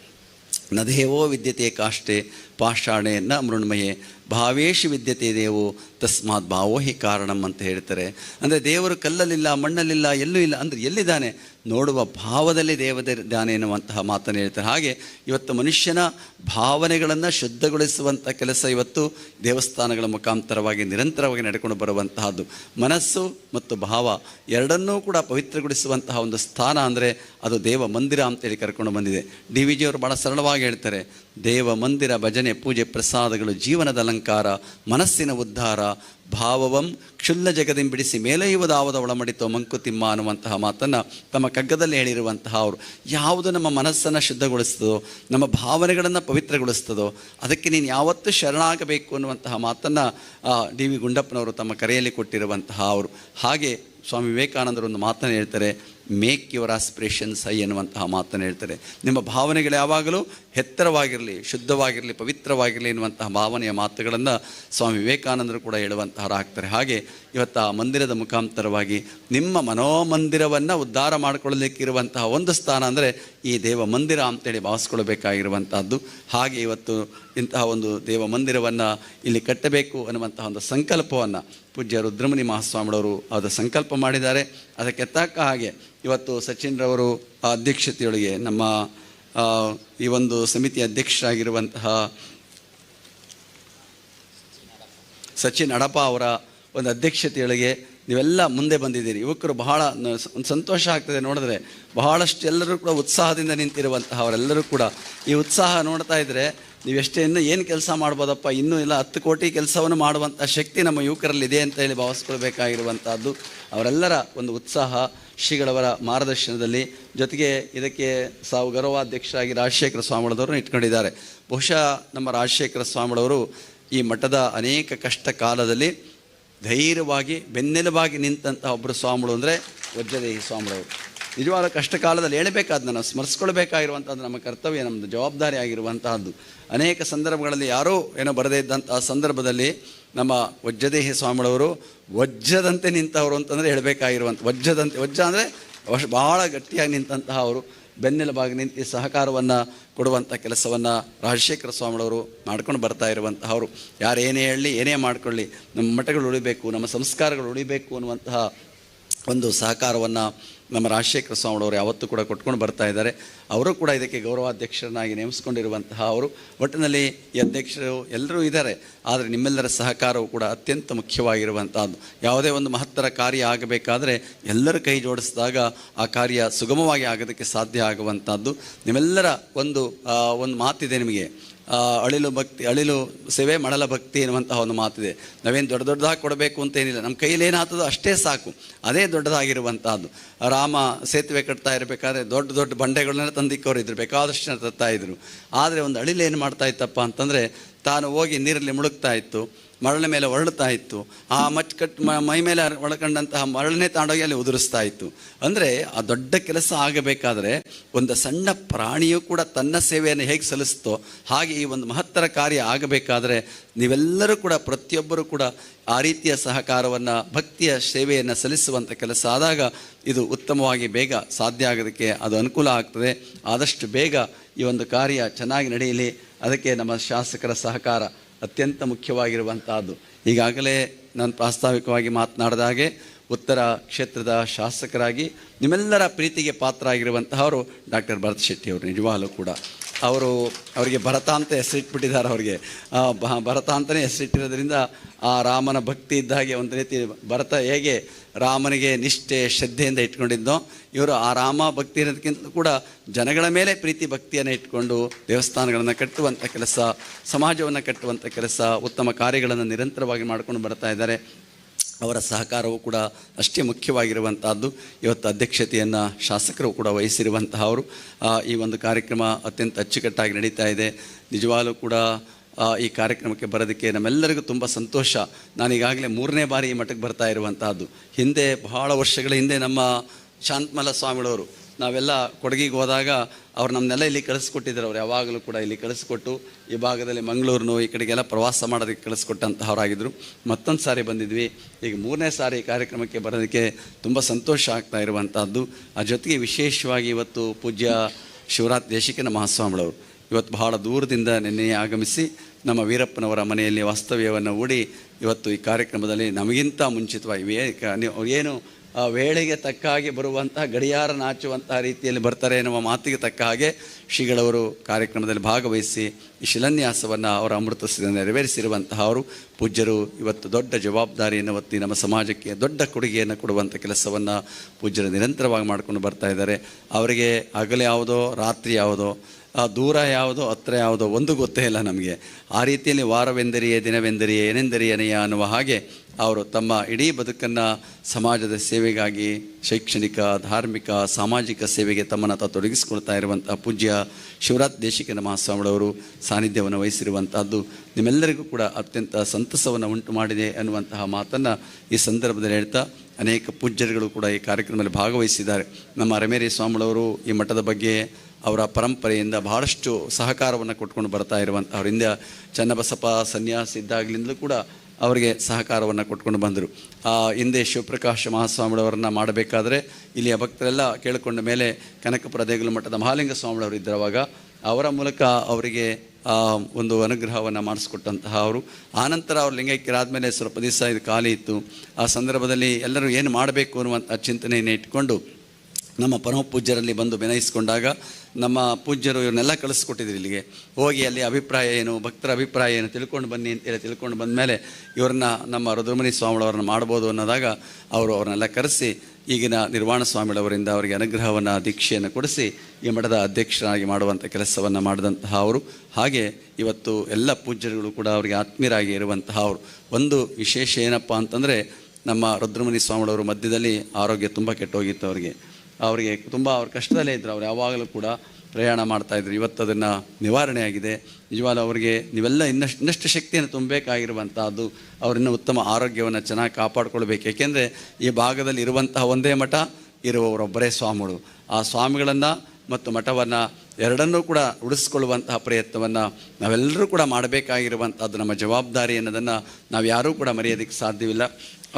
Speaker 1: ನದೇವೋ ವಿದ್ಯತೆ ಕಾಷ್ಟೆ ಪಾಷಾಣೆ ನ ಮೃಣ್ಮಯೇ ಭಾವೇಶು ವಿದ್ಯತೆ ದೇವು, ತಸ್ಮಾತ್ ಭಾವೋ ಹಿ ಕಾರಣಂ ಅಂತ ಹೇಳ್ತಾರೆ. ಅಂದರೆ ದೇವರು ಕಲ್ಲಲ್ಲಿಲ್ಲ, ಮಣ್ಣಲ್ಲಿಲ್ಲ, ಎಲ್ಲೂ ಇಲ್ಲ, ಅಂದರೆ ಎಲ್ಲಿದ್ದಾನೆ? ನೋಡುವ ಭಾವದಲ್ಲಿ ದೇವದಿದ್ದಾನೆ ಎನ್ನುವಂತಹ ಮಾತನ್ನು ಹೇಳ್ತಾರೆ. ಹಾಗೆ ಇವತ್ತು ಮನುಷ್ಯನ ಭಾವನೆಗಳನ್ನು ಶುದ್ಧಗೊಳಿಸುವಂಥ ಕೆಲಸ ಇವತ್ತು ದೇವಸ್ಥಾನಗಳ ಮುಖಾಂತರವಾಗಿ ನಿರಂತರವಾಗಿ ನಡ್ಕೊಂಡು ಬರುವಂತಹದ್ದು. ಮನಸ್ಸು ಮತ್ತು ಭಾವ ಎರಡನ್ನೂ ಕೂಡ ಪವಿತ್ರಗೊಳಿಸುವಂತಹ ಒಂದು ಸ್ಥಾನ ಅಂದರೆ ಅದು ದೇವ ಮಂದಿರ ಅಂತೇಳಿ ಕರ್ಕೊಂಡು ಬಂದಿದೆ. ಡಿ ವಿ ಜಿಯವರು ಭಾಳ ಸರಳವಾಗಿ ಹೇಳ್ತಾರೆ ದೇವ ಮಂದಿರ ಭಜನೆ ಪೂಜೆ ಪ್ರಸಾದಗಳು, ಜೀವನದ ಅಲಂಕಾರ, ಮನಸ್ಸಿನ ಉದ್ಧಾರ, ಭಾವವಂ ಕ್ಷುಲ್ಲ ಜಗದಿಂ ಬಿಡಿಸಿ ಮೇಲೆಯುವುದಾವದ ಒಳಮಡಿತೋ ಮಂಕುತಿಮ್ಮ ಅನ್ನುವಂತಹ ಮಾತನ್ನು ತಮ್ಮ ಕಗ್ಗದಲ್ಲಿ ಹೇಳಿರುವಂತಹ ಅವರು. ಯಾವುದು ನಮ್ಮ ಮನಸ್ಸನ್ನು ಶುದ್ಧಗೊಳಿಸ್ತದೋ, ನಮ್ಮ ಭಾವನೆಗಳನ್ನು ಪವಿತ್ರಗೊಳಿಸ್ತದೋ, ಅದಕ್ಕೆ ನೀನು ಯಾವತ್ತೂ ಶರಣಾಗಬೇಕು ಅನ್ನುವಂತಹ ಮಾತನ್ನು ಡಿ ವಿ ಗುಂಡಪ್ಪನವರು ತಮ್ಮ ಕರೆಯಲ್ಲಿ ಕೊಟ್ಟಿರುವಂತಹ ಅವರು. ಹಾಗೆ ಸ್ವಾಮಿ ವಿವೇಕಾನಂದರು ಒಂದು ಮಾತನ್ನು ಹೇಳ್ತಾರೆ ಮೇಕ್ ಯುವರ್ ಆಸ್ಪಿರೇಷನ್ಸ್ ಹೈ ಎನ್ನುವಂತಹ ಮಾತನ್ನು ಹೇಳ್ತಾರೆ. ನಿಮ್ಮ ಭಾವನೆಗಳು ಯಾವಾಗಲೂ ಎತ್ತರವಾಗಿರಲಿ, ಶುದ್ಧವಾಗಿರಲಿ, ಪವಿತ್ರವಾಗಿರಲಿ ಎನ್ನುವಂತಹ ಭಾವನೆಯ ಮಾತುಗಳನ್ನು ಸ್ವಾಮಿ ವಿವೇಕಾನಂದರು ಕೂಡ ಹೇಳುವಂತಹರು ಆಗ್ತಾರೆ. ಹಾಗೆ ಇವತ್ತು ಆ ಮಂದಿರದ ಮುಖಾಂತರವಾಗಿ ನಿಮ್ಮ ಮನೋಮಂದಿರವನ್ನು ಉದ್ಧಾರ ಮಾಡಿಕೊಳ್ಳಲಿಕ್ಕಿರುವಂತಹ ಒಂದು ಸ್ಥಾನ ಅಂದರೆ ಈ ದೇವ ಮಂದಿರ ಅಂತೇಳಿ ಭಾವಿಸ್ಕೊಳ್ಬೇಕಾಗಿರುವಂತಹದ್ದು. ಹಾಗೆ ಇವತ್ತು ಇಂತಹ ಒಂದು ದೇವ ಮಂದಿರವನ್ನು ಇಲ್ಲಿ ಕಟ್ಟಬೇಕು ಅನ್ನುವಂತಹ ಒಂದು ಸಂಕಲ್ಪವನ್ನು ಪೂಜ್ಯ ರುದ್ರಮುನಿ ಮಹಾಸ್ವಾಮಿಗಳವರು ಅದು ಸಂಕಲ್ಪ ಮಾಡಿದ್ದಾರೆ. ಅದಕ್ಕೆ ತಕ್ಕ ಹಾಗೆ ಇವತ್ತು ಸಚಿನ್ರವರು ಆ ಅಧ್ಯಕ್ಷತೆಯೊಳಗೆ ನಮ್ಮ ಈ ಒಂದು ಸಮಿತಿ ಅಧ್ಯಕ್ಷರಾಗಿರುವಂತಹ ಸಚಿನ್ ಅಡಪ ಅವರ ಒಂದು ಅಧ್ಯಕ್ಷತೆಯೊಳಗೆ ನೀವೆಲ್ಲ ಮುಂದೆ ಬಂದಿದ್ದೀರಿ. ಯುವಕರು ಬಹಳ ಒಂದು ಸಂತೋಷ ಆಗ್ತದೆ ನೋಡಿದ್ರೆ. ಬಹಳಷ್ಟು ಎಲ್ಲರೂ ಕೂಡ ಉತ್ಸಾಹದಿಂದ ನಿಂತಿರುವಂತಹ ಅವರೆಲ್ಲರೂ ಕೂಡ ಈ ಉತ್ಸಾಹ ನೋಡ್ತಾ ಇದ್ದರೆ ನೀವೆಷ್ಟೇ ಇನ್ನೂ ಏನು ಕೆಲಸ ಮಾಡ್ಬೋದಪ್ಪ, ಇನ್ನೂ ಇಲ್ಲ ಹತ್ತು ಕೋಟಿ ಕೆಲಸವನ್ನು ಮಾಡುವಂಥ ಶಕ್ತಿ ನಮ್ಮ ಯುವಕರಲ್ಲಿದೆ ಅಂತ ಹೇಳಿ ಭಾವಿಸ್ಕೊಳ್ಬೇಕಾಗಿರುವಂಥದ್ದು ಅವರೆಲ್ಲರ ಒಂದು ಉತ್ಸಾಹ ಶ್ರೀಗಳವರ ಮಾರ್ಗದರ್ಶನದಲ್ಲಿ. ಜೊತೆಗೆ ಇದಕ್ಕೆ ಸಾವು ಗೌರವಾಧ್ಯಕ್ಷರಾಗಿ ರಾಜಶೇಖರ ಸ್ವಾಮಿಗಳವರು ಇಟ್ಕೊಂಡಿದ್ದಾರೆ. ಬಹುಶಃ ನಮ್ಮ ರಾಜಶೇಖರ ಸ್ವಾಮಿಗಳವರು ಈ ಮಠದ ಅನೇಕ ಕಷ್ಟ ಕಾಲದಲ್ಲಿ ಧೈರ್ಯವಾಗಿ ಬೆನ್ನೆಲುಬಾಗಿ ನಿಂತಹ ಒಬ್ಬರು ಸ್ವಾಮಿಗಳು ಅಂದರೆ ವಜ್ರದೇಹಿ ಸ್ವಾಮಿಗಳವರು. ನಿಜವಾದ ಕಷ್ಟ ಕಾಲದಲ್ಲಿ ಹೇಳಬೇಕಾದ ನಾವು ಸ್ಮರಿಸ್ಕೊಳ್ಬೇಕಾಗಿರುವಂಥದ್ದು ನಮ್ಮ ಕರ್ತವ್ಯ ನಮ್ಮದು ಜವಾಬ್ದಾರಿ ಆಗಿರುವಂತಹದ್ದು ಅನೇಕ ಸಂದರ್ಭಗಳಲ್ಲಿ ಯಾರೋ ಏನೋ ಬರದೇ ಇದ್ದಂಥ ಸಂದರ್ಭದಲ್ಲಿ ನಮ್ಮ ವಜ್ರದೇಹಿ ಸ್ವಾಮಿಗಳವರು ವಜ್ರದಂತೆ ನಿಂತವರು ಅಂತಂದರೆ ಹೇಳಬೇಕಾಗಿರುವಂಥ ವಜ್ರದಂತೆ, ವಜ್ರ ಅಂದರೆ ವಶ ಭಾಳ ಗಟ್ಟಿಯಾಗಿ ನಿಂತಹ ಅವರು ಬೆನ್ನೆಲುಬಾಗಿ ನಿಂತು ಸಹಕಾರವನ್ನು ಕೊಡುವಂಥ ಕೆಲಸವನ್ನು ರಾಜಶೇಖರ ಸ್ವಾಮಿಗಳವರು ಮಾಡ್ಕೊಂಡು ಬರ್ತಾ ಇರುವಂತಹವರು. ಯಾರು ಏನೇ ಹೇಳಲಿ ಏನೇ ಮಾಡ್ಕೊಳ್ಳಿ, ನಮ್ಮ ಮಠಗಳು ಉಳಿಬೇಕು, ನಮ್ಮ ಸಂಸ್ಕಾರಗಳು ಉಳಿಬೇಕು ಅನ್ನುವಂತಹ ಒಂದು ಸಹಕಾರವನ್ನು ನಮ್ಮ ರಾಜಶೇಖರ ಸ್ವಾಮಿಯವರು ಯಾವತ್ತೂ ಕೂಡ ಕೊಟ್ಕೊಂಡು ಬರ್ತಾ ಇದ್ದಾರೆ. ಅವರು ಕೂಡ ಇದಕ್ಕೆ ಗೌರವಾಧ್ಯಕ್ಷರನ್ನಾಗಿ ನೇಮಿಸ್ಕೊಂಡಿರುವಂತಹ ಅವರು. ಒಟ್ಟಿನಲ್ಲಿ ಈ ಅಧ್ಯಕ್ಷರು ಎಲ್ಲರೂ ಇದ್ದಾರೆ. ಆದರೆ ನಿಮ್ಮೆಲ್ಲರ ಸಹಕಾರವು ಕೂಡ ಅತ್ಯಂತ ಮುಖ್ಯವಾಗಿರುವಂಥದ್ದು ಯಾವುದೇ ಒಂದು ಮಹತ್ತರ ಕಾರ್ಯ ಆಗಬೇಕಾದರೆ ಎಲ್ಲರ ಕೈ ಜೋಡಿಸಿದಾಗ ಆ ಕಾರ್ಯ ಸುಗಮವಾಗಿ ಆಗೋದಕ್ಕೆ ಸಾಧ್ಯ ಆಗುವಂಥದ್ದು ನಿಮ್ಮೆಲ್ಲರ ಒಂದು ಒಂದು ಮಾತಿದೆ ನಿಮಗೆ. ಅಳಿಲು ಭಕ್ತಿ, ಅಳಿಲು ಸೇವೆ ಮಾಡಲ ಭಕ್ತಿ ಎನ್ನುವಂತಹ ಒಂದು ಮಾತಿದೆ. ನಾವೇನು ದೊಡ್ಡ ದೊಡ್ಡದಾಗಿ ಕೊಡಬೇಕು ಅಂತ ಏನಿಲ್ಲ. ನಮ್ಮ ಕೈಯಲ್ಲಿ ಏನಾಗ್ತದೋ ಅಷ್ಟೇ ಸಾಕು. ಅದೇ ದೊಡ್ಡದಾಗಿರುವಂತಹದ್ದು. ರಾಮ ಸೇತುವೆ ಕಟ್ತಾ ಇರಬೇಕಾದ್ರೆ ದೊಡ್ಡ ದೊಡ್ಡ ಬಂಡೆಗಳನ್ನ ತಂದಿಕ್ಕವ್ರು ಇದ್ರು ಬೇಕಾದಷ್ಟು ತರ್ತಾ ಇದ್ರು. ಆದರೆ ಒಂದು ಅಳಿಲು ಏನು ಮಾಡ್ತಾ ಇತ್ತಪ್ಪ ಅಂತಂದರೆ ತಾನು ಹೋಗಿ ನೀರಲ್ಲಿ ಮುಳುಗ್ತಾ ಇತ್ತು. ಮರಳ ಮೇಲೆ ಹೊರಳುತ್ತಾ ಇತ್ತು. ಆ ಮಚ್ಕಟ್ ಮ- ಮೇಲೆ ಒಳಕೊಂಡಂತಹ ಮರಳನೇ ತಾಂಡೋಗಿ ಅಲ್ಲಿ ಉದುರಿಸ್ತಾ ಇತ್ತು. ಅಂದರೆ ಆ ದೊಡ್ಡ ಕೆಲಸ ಆಗಬೇಕಾದ್ರೆ ಒಂದು ಸಣ್ಣ ಪ್ರಾಣಿಯೂ ಕೂಡ ತನ್ನ ಸೇವೆಯನ್ನು ಹೇಗೆ ಸಲ್ಲಿಸ್ತೋ ಹಾಗೆ ಈ ಒಂದು ಮಹತ್ತರ ಕಾರ್ಯ ಆಗಬೇಕಾದ್ರೆ ನೀವೆಲ್ಲರೂ ಕೂಡ ಪ್ರತಿಯೊಬ್ಬರೂ ಕೂಡ ಆ ರೀತಿಯ ಸಹಕಾರವನ್ನು, ಭಕ್ತಿಯ ಸೇವೆಯನ್ನು ಸಲ್ಲಿಸುವಂಥ ಕೆಲಸ ಆದಾಗ ಇದು ಉತ್ತಮವಾಗಿ ಬೇಗ ಸಾಧ್ಯ ಆಗೋದಕ್ಕೆ ಅದು ಅನುಕೂಲ ಆಗ್ತದೆ. ಆದಷ್ಟು ಬೇಗ ಈ ಒಂದು ಕಾರ್ಯ ಚೆನ್ನಾಗಿ ನಡೆಯಲಿ. ಅದಕ್ಕೆ ನಮ್ಮ ಶಾಸಕರ ಸಹಕಾರ ಅತ್ಯಂತ ಮುಖ್ಯವಾಗಿರುವಂತಹದ್ದು. ಈಗಾಗಲೇ ನಾನು ಪ್ರಾಸ್ತಾವಿಕವಾಗಿ ಮಾತನಾಡಿದ ಹಾಗೆ ಉತ್ತರ ಕ್ಷೇತ್ರದ ಶಾಸಕರಾಗಿ ನಿಮ್ಮೆಲ್ಲರ ಪ್ರೀತಿಗೆ ಪಾತ್ರ ಆಗಿರುವಂತಹವರು ಡಾಕ್ಟರ್ ಭರತ್ ಶೆಟ್ಟಿ ಅವರು, ನಿಜವಾಗಲೂ ಕೂಡ. ಅವರು ಅವರಿಗೆ ಭರತ ಅಂತ ಹೆಸರಿಟ್ಬಿಟ್ಟಿದ್ದಾರೆ ಅವರಿಗೆ. ಭರತ ಅಂತಲೇ ಹೆಸರಿಟ್ಟಿರೋದ್ರಿಂದ ಆ ರಾಮನ ಭಕ್ತಿ ಇದ್ದ ಹಾಗೆ ಒಂದು ರೀತಿ ಭರತ ಹೇಗೆ ರಾಮನಿಗೆ ನಿಷ್ಠೆ, ಶ್ರದ್ಧೆಯಿಂದ ಇಟ್ಕೊಂಡಿದ್ದೋ, ಇವರು ಆ ರಾಮ ಭಕ್ತಿ ಇರೋದಕ್ಕಿಂತ ಕೂಡ ಜನಗಳ ಮೇಲೆ ಪ್ರೀತಿ ಭಕ್ತಿಯನ್ನು ಇಟ್ಕೊಂಡು ದೇವಸ್ಥಾನಗಳನ್ನು ಕಟ್ಟುವಂಥ ಕೆಲಸ, ಸಮಾಜವನ್ನು ಕಟ್ಟುವಂಥ ಕೆಲಸ, ಉತ್ತಮ ಕಾರ್ಯಗಳನ್ನು ನಿರಂತರವಾಗಿ ಮಾಡ್ಕೊಂಡು ಬರ್ತಾ ಇದ್ದಾರೆ. ಅವರ ಸಹಕಾರವು ಕೂಡ ಅಷ್ಟೇ ಮುಖ್ಯವಾಗಿರುವಂತಹದ್ದು. ಇವತ್ತು ಅಧ್ಯಕ್ಷತೆಯನ್ನು ಶಾಸಕರು ಕೂಡ ವಹಿಸಿರುವಂತಹ ಅವರು ಈ ಒಂದು ಕಾರ್ಯಕ್ರಮ ಅತ್ಯಂತ ಅಚ್ಚುಕಟ್ಟಾಗಿ ನಡೀತಾ ಇದೆ. ನಿಜವಾಗಲೂ ಕೂಡ ಈ ಕಾರ್ಯಕ್ರಮಕ್ಕೆ ಬರೋದಕ್ಕೆ ನಮ್ಮೆಲ್ಲರಿಗೂ ತುಂಬ ಸಂತೋಷ. ನಾನೀಗಾಗಲೇ ಮೂರನೇ ಬಾರಿ ಈ ಮಠಕ್ಕೆ ಬರ್ತಾ ಇರುವಂತಹದ್ದು. ಹಿಂದೆ ಬಹಳ ವರ್ಷಗಳ ಹಿಂದೆ ನಮ್ಮ ಶಾಂತಮಲ ಸ್ವಾಮಿಗಳವರು ನಾವೆಲ್ಲ ಕೊಡಗಿಗೆ ಹೋದಾಗ ಅವ್ರು ನಮ್ಮನ್ನೆಲ್ಲ ಇಲ್ಲಿ ಕಳಿಸ್ಕೊಟ್ಟಿದ್ರು ಅವ್ರು ಯಾವಾಗಲೂ ಕೂಡ ಇಲ್ಲಿ ಕಳಿಸ್ಕೊಟ್ಟು ಈ ಭಾಗದಲ್ಲಿ ಮಂಗಳೂರಿನೋ ಈ ಕಡೆಗೆಲ್ಲ ಪ್ರವಾಸ ಮಾಡೋದಕ್ಕೆ ಕಳಿಸ್ಕೊಟ್ಟಂತಹವರಾಗಿದ್ದರು ಮತ್ತೊಂದು ಸಾರಿ ಬಂದಿದ್ವಿ. ಈಗ ಮೂರನೇ ಸಾರಿ ಕಾರ್ಯಕ್ರಮಕ್ಕೆ ಬರೋದಕ್ಕೆ ತುಂಬ ಸಂತೋಷ ಆಗ್ತಾ ಇರುವಂಥದ್ದು ಆ ಜೊತೆಗೆ ವಿಶೇಷವಾಗಿ ಇವತ್ತು ಪೂಜ್ಯ ಶಿವರಾತ್ ದೇಶಿಕನ ಮಹಾಸ್ವಾಮಿಗಳವರು. ಇವತ್ತು ಬಹಳ ದೂರದಿಂದ ನಿನ್ನೆ ಆಗಮಿಸಿ ನಮ್ಮ ವೀರಪ್ಪನವರ ಮನೆಯಲ್ಲಿ ವಾಸ್ತವ್ಯವನ್ನು ಹೂಡಿ ಇವತ್ತು ಈ ಕಾರ್ಯಕ್ರಮದಲ್ಲಿ ನಮಗಿಂತ ಮುಂಚಿತವಾಗಿ ಏನು ವೇಳೆಗೆ ತಕ್ಕ ಹಾಗೆ ಬರುವಂತಹ ಗಡಿಯಾರ ನಾಚುವಂತಹ ರೀತಿಯಲ್ಲಿ ಬರ್ತಾರೆ ಎನ್ನುವ ಮಾತಿಗೆ ತಕ್ಕ ಹಾಗೆ ಶ್ರೀಗಳವರು ಕಾರ್ಯಕ್ರಮದಲ್ಲಿ ಭಾಗವಹಿಸಿ ಈ ಶಿಲಾನ್ಯಾಸವನ್ನು ಅವರ ಅಮೃತಸ್ಥಿತ ನೆರವೇರಿಸಿರುವಂತಹ ಅವರು ಪೂಜ್ಯರು ಇವತ್ತು ದೊಡ್ಡ ಜವಾಬ್ದಾರಿಯನ್ನು ಒತ್ತಿ ನಮ್ಮ ಸಮಾಜಕ್ಕೆ ದೊಡ್ಡ ಕೊಡುಗೆಯನ್ನು ಕೊಡುವಂಥ ಕೆಲಸವನ್ನು ಪೂಜ್ಯರು ನಿರಂತರವಾಗಿ ಮಾಡ್ಕೊಂಡು ಬರ್ತಾ ಇದ್ದಾರೆ. ಅವರಿಗೆ ಹಗಲು ಯಾವುದೋ, ರಾತ್ರಿ ಯಾವುದೋ ಆ ದೂರ ಯಾವುದೋ, ಹತ್ರ ಯಾವುದೋ ಒಂದು ಗೊತ್ತೇ ಇಲ್ಲ ನಮಗೆ. ಆ ರೀತಿಯಲ್ಲಿ ವಾರವೆಂದರಿಯೇ, ದಿನವೆಂದರಿಯೇ ಏನೆಂದರಿಯನೆಯ ಅನ್ನುವ ಹಾಗೆ ಅವರು ತಮ್ಮ ಇಡೀ ಬದುಕನ್ನು ಸಮಾಜದ ಸೇವೆಗಾಗಿ ಶೈಕ್ಷಣಿಕ, ಧಾರ್ಮಿಕ, ಸಾಮಾಜಿಕ ಸೇವೆಗೆ ತಮ್ಮನ್ನು ತಾವು ತೊಡಗಿಸಿಕೊಳ್ತಾ ಇರುವಂಥ ಪೂಜ್ಯ ಶಿವರಾತ್ ದೇಶಿಕನ ಮಹಾಸ್ವಾಮಿಗಳವರು ಸಾನ್ನಿಧ್ಯವನ್ನು ವಹಿಸಿರುವಂಥದ್ದು ನಿಮ್ಮೆಲ್ಲರಿಗೂ ಕೂಡ ಅತ್ಯಂತ ಸಂತಸವನ್ನು ಉಂಟು ಮಾಡಿದೆ ಅನ್ನುವಂತಹ ಮಾತನ್ನು ಈ ಸಂದರ್ಭದಲ್ಲಿ ಹೇಳ್ತಾ ಅನೇಕ ಪೂಜ್ಯರುಗಳು ಕೂಡ ಈ ಕಾರ್ಯಕ್ರಮದಲ್ಲಿ ಭಾಗವಹಿಸಿದ್ದಾರೆ. ನಮ್ಮ ರಮೇರಿ ಸ್ವಾಮಿಗಳವರು ಈ ಮಠದ ಬಗ್ಗೆ ಅವರ ಪರಂಪರೆಯಿಂದ ಬಹಳಷ್ಟು ಸಹಕಾರವನ್ನು ಕೊಟ್ಕೊಂಡು ಬರ್ತಾ ಇರುವಂಥ ಅವರಿಂದ ಚನ್ನಬಸಪ್ಪ ಸನ್ಯಾಸ ಇದ್ದಾಗಲಿಂದಲೂ ಕೂಡ ಅವರಿಗೆ ಸಹಕಾರವನ್ನು ಕೊಟ್ಕೊಂಡು ಬಂದರು. ಹಿಂದೆ ಶಿವಪ್ರಕಾಶ ಮಹಾಸ್ವಾಮಿಗಳವರನ್ನ ಮಾಡಬೇಕಾದ್ರೆ ಇಲ್ಲಿಯ ಭಕ್ತರೆಲ್ಲ ಕೇಳಿಕೊಂಡ ಮೇಲೆ ಕನಕಪುರ ದೇಗುಲ ಮಠದ ಮಹಾಲಿಂಗ ಸ್ವಾಮಿಗಳವರು ಇದ್ದರವಾಗ ಅವರ ಮೂಲಕ ಅವರಿಗೆ ಒಂದು ಅನುಗ್ರಹವನ್ನು ಮಾಡಿಸ್ಕೊಟ್ಟಂತಹ ಅವರು. ಆನಂತರ ಅವರು ಲಿಂಗೈಕ್ಯರಾದಮೇಲೆ ಸ್ವಲ್ಪ ದಿವಸ ಇದು ಖಾಲಿ ಇತ್ತು. ಆ ಸಂದರ್ಭದಲ್ಲಿ ಎಲ್ಲರೂ ಏನು ಮಾಡಬೇಕು ಅನ್ನುವಂಥ ಚಿಂತನೆಯನ್ನು ಇಟ್ಕೊಂಡು ನಮ್ಮ ಪರಮ ಪೂಜ್ಯರಲ್ಲಿ ಬಂದು ವಿನಯಿಸಿಕೊಂಡಾಗ ನಮ್ಮ ಪೂಜ್ಯರು ಇವ್ರನ್ನೆಲ್ಲ ಕಳಿಸ್ಕೊಟ್ಟಿದ್ರು ಇಲ್ಲಿಗೆ. ಹೋಗಿ ಅಲ್ಲಿ ಅಭಿಪ್ರಾಯ ಏನು, ಭಕ್ತರ ಅಭಿಪ್ರಾಯ ಏನು ತಿಳ್ಕೊಂಡು ಬನ್ನಿ ಅಂತೇಳಿ ತಿಳ್ಕೊಂಡು ಬಂದಮೇಲೆ ಇವ್ರನ್ನ ನಮ್ಮ ರುದ್ರಮಣಿ ಸ್ವಾಮಿಗಳವ್ರನ್ನ ಮಾಡ್ಬೋದು ಅನ್ನೋದಾಗ ಅವರು ಅವ್ರನ್ನೆಲ್ಲ ಕರೆಸಿ ಈಗಿನ ನಿರ್ವಾಣ ಸ್ವಾಮಿಗಳವರಿಂದ ಅವರಿಗೆ ಅನುಗ್ರಹವನ್ನು, ದೀಕ್ಷೆಯನ್ನು ಕೊಡಿಸಿ ಈ ಮಠದ ಅಧ್ಯಕ್ಷರಾಗಿ ಮಾಡುವಂಥ ಕೆಲಸವನ್ನು ಮಾಡಿದಂತಹ ಅವರು. ಹಾಗೆ ಇವತ್ತು ಎಲ್ಲ ಪೂಜ್ಯರುಗಳು ಕೂಡ ಅವರಿಗೆ ಆತ್ಮೀಯರಾಗಿ ಇರುವಂತಹ ಅವರು. ಒಂದು ವಿಶೇಷ ಏನಪ್ಪ ಅಂತಂದರೆ ನಮ್ಮ ರುದ್ರಮಣಿ ಸ್ವಾಮಿಗಳವರು ಮಧ್ಯದಲ್ಲಿ ಆರೋಗ್ಯ ತುಂಬ ಕೆಟ್ಟೋಗಿತ್ತು ಅವರಿಗೆ. ಅವರಿಗೆ ತುಂಬ ಅವ್ರ ಕಷ್ಟದಲ್ಲೇ ಇದ್ದರು ಅವ್ರು ಯಾವಾಗಲೂ ಕೂಡ ಪ್ರಯಾಣ ಮಾಡ್ತಾಯಿದ್ರು ಇವತ್ತು ಅದನ್ನು ನಿವಾರಣೆ ಆಗಿದೆ. ನಿಜವಾದ ಅವರಿಗೆ ನೀವೆಲ್ಲ ಇನ್ನಷ್ಟು ಇನ್ನಷ್ಟು ಶಕ್ತಿಯನ್ನು ತುಂಬಬೇಕಾಗಿರುವಂಥದ್ದು ಅವರನ್ನು ಉತ್ತಮ ಆರೋಗ್ಯವನ್ನು ಚೆನ್ನಾಗಿ ಕಾಪಾಡಿಕೊಳ್ಬೇಕು. ಏಕೆಂದರೆ ಈ ಭಾಗದಲ್ಲಿ ಇರುವಂತಹ ಒಂದೇ ಮಠ ಇರುವವರೊಬ್ಬರೇ ಸ್ವಾಮಿಗಳು. ಆ ಸ್ವಾಮಿಗಳನ್ನು ಮತ್ತು ಮಠವನ್ನು ಎರಡನ್ನೂ ಕೂಡ ಉಳಿಸ್ಕೊಳ್ಳುವಂತಹ ಪ್ರಯತ್ನವನ್ನು ನಾವೆಲ್ಲರೂ ಕೂಡ ಮಾಡಬೇಕಾಗಿರುವಂಥದ್ದು ನಮ್ಮ ಜವಾಬ್ದಾರಿ ಅನ್ನೋದನ್ನು ನಾವು ಯಾರೂ ಕೂಡ ಮರೆಯೋದಕ್ಕೆ ಸಾಧ್ಯವಿಲ್ಲ.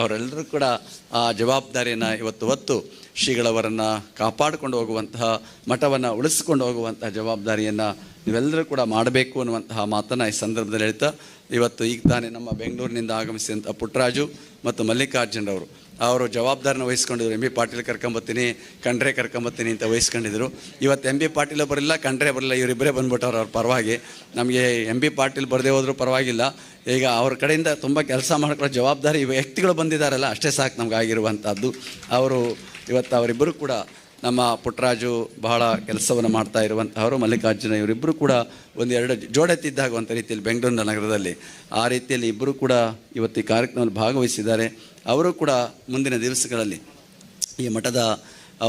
Speaker 1: ಅವರೆಲ್ಲರೂ ಕೂಡ ಆ ಜವಾಬ್ದಾರಿಯನ್ನು ಇವತ್ತು ಹೊತ್ತು ಶ್ರೀಗಳವರನ್ನು ಕಾಪಾಡಿಕೊಂಡು ಹೋಗುವಂತಹ, ಮಠವನ್ನು ಉಳಿಸ್ಕೊಂಡು ಹೋಗುವಂತಹ ಜವಾಬ್ದಾರಿಯನ್ನು ನೀವೆಲ್ಲರೂ ಕೂಡ ಮಾಡಬೇಕು ಅನ್ನುವಂತಹ ಮಾತನ್ನು ಈ ಸಂದರ್ಭದಲ್ಲಿ ಹೇಳ್ತಾ, ಇವತ್ತು ಈಗ ತಾನೇ ನಮ್ಮ ಬೆಂಗಳೂರಿನಿಂದ ಆಗಮಿಸಿದಂಥ ಪುಟ್ಟರಾಜು ಮತ್ತು ಮಲ್ಲಿಕಾರ್ಜುನರವರು ಅವರು ಜವಾಬ್ದಾರಿನ ವಹಿಸ್ಕೊಂಡಿದ್ರು. ಎಂ ಬಿ ಪಾಟೀಲ್ ಕರ್ಕೊಂಬತ್ತೀನಿ, ಕಂಡ್ರೆ ಕರ್ಕೊಂಬತ್ತೀನಿ ಅಂತ ವಹಿಸ್ಕೊಂಡಿದ್ರು. ಇವತ್ತು ಎಂ ಬಿ ಪಾಟೀಲ್ ಬರಲಿಲ್ಲ ಕಂಡ್ರೆ ಬರಲಿಲ್ಲ ಇವರಿಬ್ಬರೇ ಬಂದ್ಬಿಟ್ಟವ್ರು ಅವ್ರ ಪರವಾಗಿ. ನಮಗೆ ಎಂ ಬಿ ಪಾಟೀಲ್ ಬರದೇ ಹೋದರೂ ಪರವಾಗಿಲ್ಲ. ಈಗ ಅವ್ರ ಕಡೆಯಿಂದ ತುಂಬ ಕೆಲಸ ಮಾಡ್ಕೊಳ್ಳೋ ಜವಾಬ್ದಾರಿ ವ್ಯಕ್ತಿಗಳು ಬಂದಿದ್ದಾರಲ್ಲ, ಅಷ್ಟೇ ಸಾಕು ನಮಗಾಗಿರುವಂಥದ್ದು ಅವರು ಇವತ್ತು ಅವರಿಬ್ಬರು ಕೂಡ ನಮ್ಮ ಪುಟ್ಟರಾಜು ಬಹಳ ಕೆಲಸವನ್ನು ಮಾಡ್ತಾ ಇರುವಂತಹವರು, ಮಲ್ಲಿಕಾರ್ಜುನ ಇವರಿಬ್ಬರು ಕೂಡ ಒಂದು ಎರಡು ಜೋಡೆತ್ತಿದ್ದಾಗುವಂಥ ರೀತಿಯಲ್ಲಿ ಬೆಂಗಳೂರಿನ ನಗರದಲ್ಲಿ ಆ ರೀತಿಯಲ್ಲಿ ಇಬ್ಬರು ಕೂಡ ಇವತ್ತು ಈ ಕಾರ್ಯಕ್ರಮದಲ್ಲಿ ಭಾಗವಹಿಸಿದ್ದಾರೆ ಅವರು ಕೂಡ ಮುಂದಿನ ದಿವಸಗಳಲ್ಲಿ ಈ ಮಠದ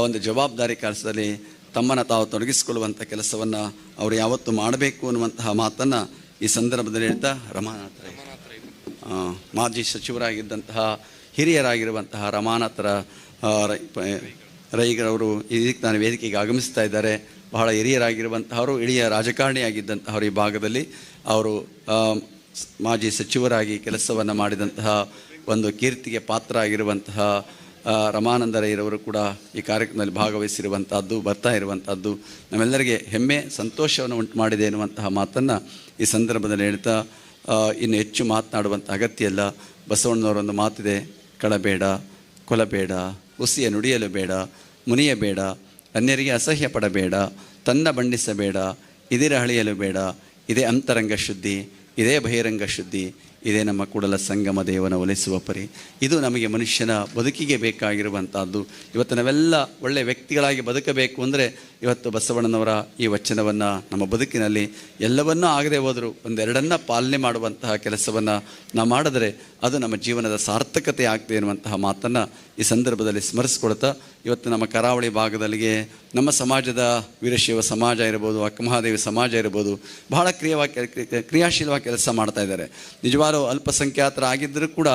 Speaker 1: ಒಂದು ಜವಾಬ್ದಾರಿ ಕೆಲಸದಲ್ಲಿ ತಮ್ಮನ್ನು ತಾವು ತೊಡಗಿಸಿಕೊಳ್ಳುವಂಥ ಕೆಲಸವನ್ನು ಅವರು ಯಾವತ್ತು ಮಾಡಬೇಕು ಅನ್ನುವಂತಹ ಮಾತನ್ನು ಈ ಸಂದರ್ಭದಲ್ಲಿ ಹೇಳ್ತಾ ರಮಾನಾಥ. ಮಾಜಿ ಸಚಿವರಾಗಿದ್ದಂತಹ, ಹಿರಿಯರಾಗಿರುವಂತಹ ರಮಾನಾಥರ ರೈಗರವರು ಇದಕ್ಕೆ ನಾನು ವೇದಿಕೆಗೆ ಆಗಮಿಸ್ತಾ ಇದ್ದಾರೆ. ಬಹಳ ಹಿರಿಯರಾಗಿರುವಂತಹವರು, ಹಿರಿಯ ರಾಜಕಾರಣಿಯಾಗಿದ್ದಂತಹವರು ಈ ಭಾಗದಲ್ಲಿ. ಅವರು ಮಾಜಿ ಸಚಿವರಾಗಿ ಕೆಲಸವನ್ನು ಮಾಡಿದಂತಹ ಒಂದು ಕೀರ್ತಿಗೆ ಪಾತ್ರ ಆಗಿರುವಂತಹ ರಮಾನಂದ ರೈರವರು ಕೂಡ ಈ ಕಾರ್ಯಕ್ರಮದಲ್ಲಿ ಭಾಗವಹಿಸಿರುವಂಥದ್ದು ಬರ್ತಾ ಇರುವಂಥದ್ದು ನಮ್ಮೆಲ್ಲರಿಗೆ ಹೆಮ್ಮೆ, ಸಂತೋಷವನ್ನು ಉಂಟು ಮಾಡಿದೆ ಎನ್ನುವಂತಹ ಮಾತನ್ನು ಈ ಸಂದರ್ಭದಲ್ಲಿ ಹೇಳ್ತಾ ಇನ್ನು ಹೆಚ್ಚು ಮಾತನಾಡುವಂಥ ಅಗತ್ಯ ಇಲ್ಲ. ಬಸವಣ್ಣನವರೊಂದು ಮಾತಿದೆ, ಕಳಬೇಡ, ಕೊಲಬೇಡ ಹುಸಿಯ ನುಡಿಯಲು ಬೇಡ ಮುನಿಯಬೇಡ, ಅನ್ಯರಿಗೆ ಅಸಹ್ಯ ಪಡಬೇಡ ತನ್ನ ಬಂಡಿಸಬೇಡ ಇದಿರ ಹಳಿಯಲು ಬೇಡ ಇದೇ ಅಂತರಂಗ ಶುದ್ಧಿ, ಇದೇ ಬಹಿರಂಗ ಶುದ್ಧಿ, ಇದೇ ನಮ್ಮ ಕೂಡಲ ಸಂಗಮ ದೇವನ ಒಲಿಸುವ ಪರಿ. ಇದು ನಮಗೆ ಮನುಷ್ಯನ ಬದುಕಿಗೆ ಬೇಕಾಗಿರುವಂಥದ್ದು ಇವತ್ತು ನಾವೆಲ್ಲ ಒಳ್ಳೆಯ ವ್ಯಕ್ತಿಗಳಾಗಿ ಬದುಕಬೇಕು ಅಂದರೆ ಇವತ್ತು ಬಸವಣ್ಣನವರ ಈ ವಚನವನ್ನು ನಮ್ಮ ಬದುಕಿನಲ್ಲಿ ಎಲ್ಲವನ್ನೂ ಆಗದೆ ಹೋದರೂ ಒಂದೆರಡನ್ನ ಪಾಲನೆ ಮಾಡುವಂತಹ ಕೆಲಸವನ್ನು ನಾವು ಮಾಡಿದರೆ ಅದು ನಮ್ಮ ಜೀವನದ ಸಾರ್ಥಕತೆ ಆಗ್ತದೆ ಎನ್ನುವಂತಹ ಮಾತನ್ನು ಈ ಸಂದರ್ಭದಲ್ಲಿ ಸ್ಮರಿಸ್ಕೊಳ್ತಾ ಇವತ್ತು ನಮ್ಮ ಕರಾವಳಿ ಭಾಗದಲ್ಲಿಗೆ ನಮ್ಮ ಸಮಾಜದ ವೀರಶೈವ ಸಮಾಜ ಇರ್ಬೋದು ಅಕ್ಕಮಹಾದೇವಿ ಸಮಾಜ ಇರ್ಬೋದು, ಬಹಳ ಕ್ರಿಯವಾಗಿ ಕ್ರಿ- ಕ್ರಿಯಾಶೀಲವಾಗಿ ಕೆಲಸ ಮಾಡ್ತಾ ಇದ್ದಾರೆ. ನಿಜವಾದ ಅಲ್ಪಸಂಖ್ಯಾತರಾಗಿದ್ದರೂ ಕೂಡ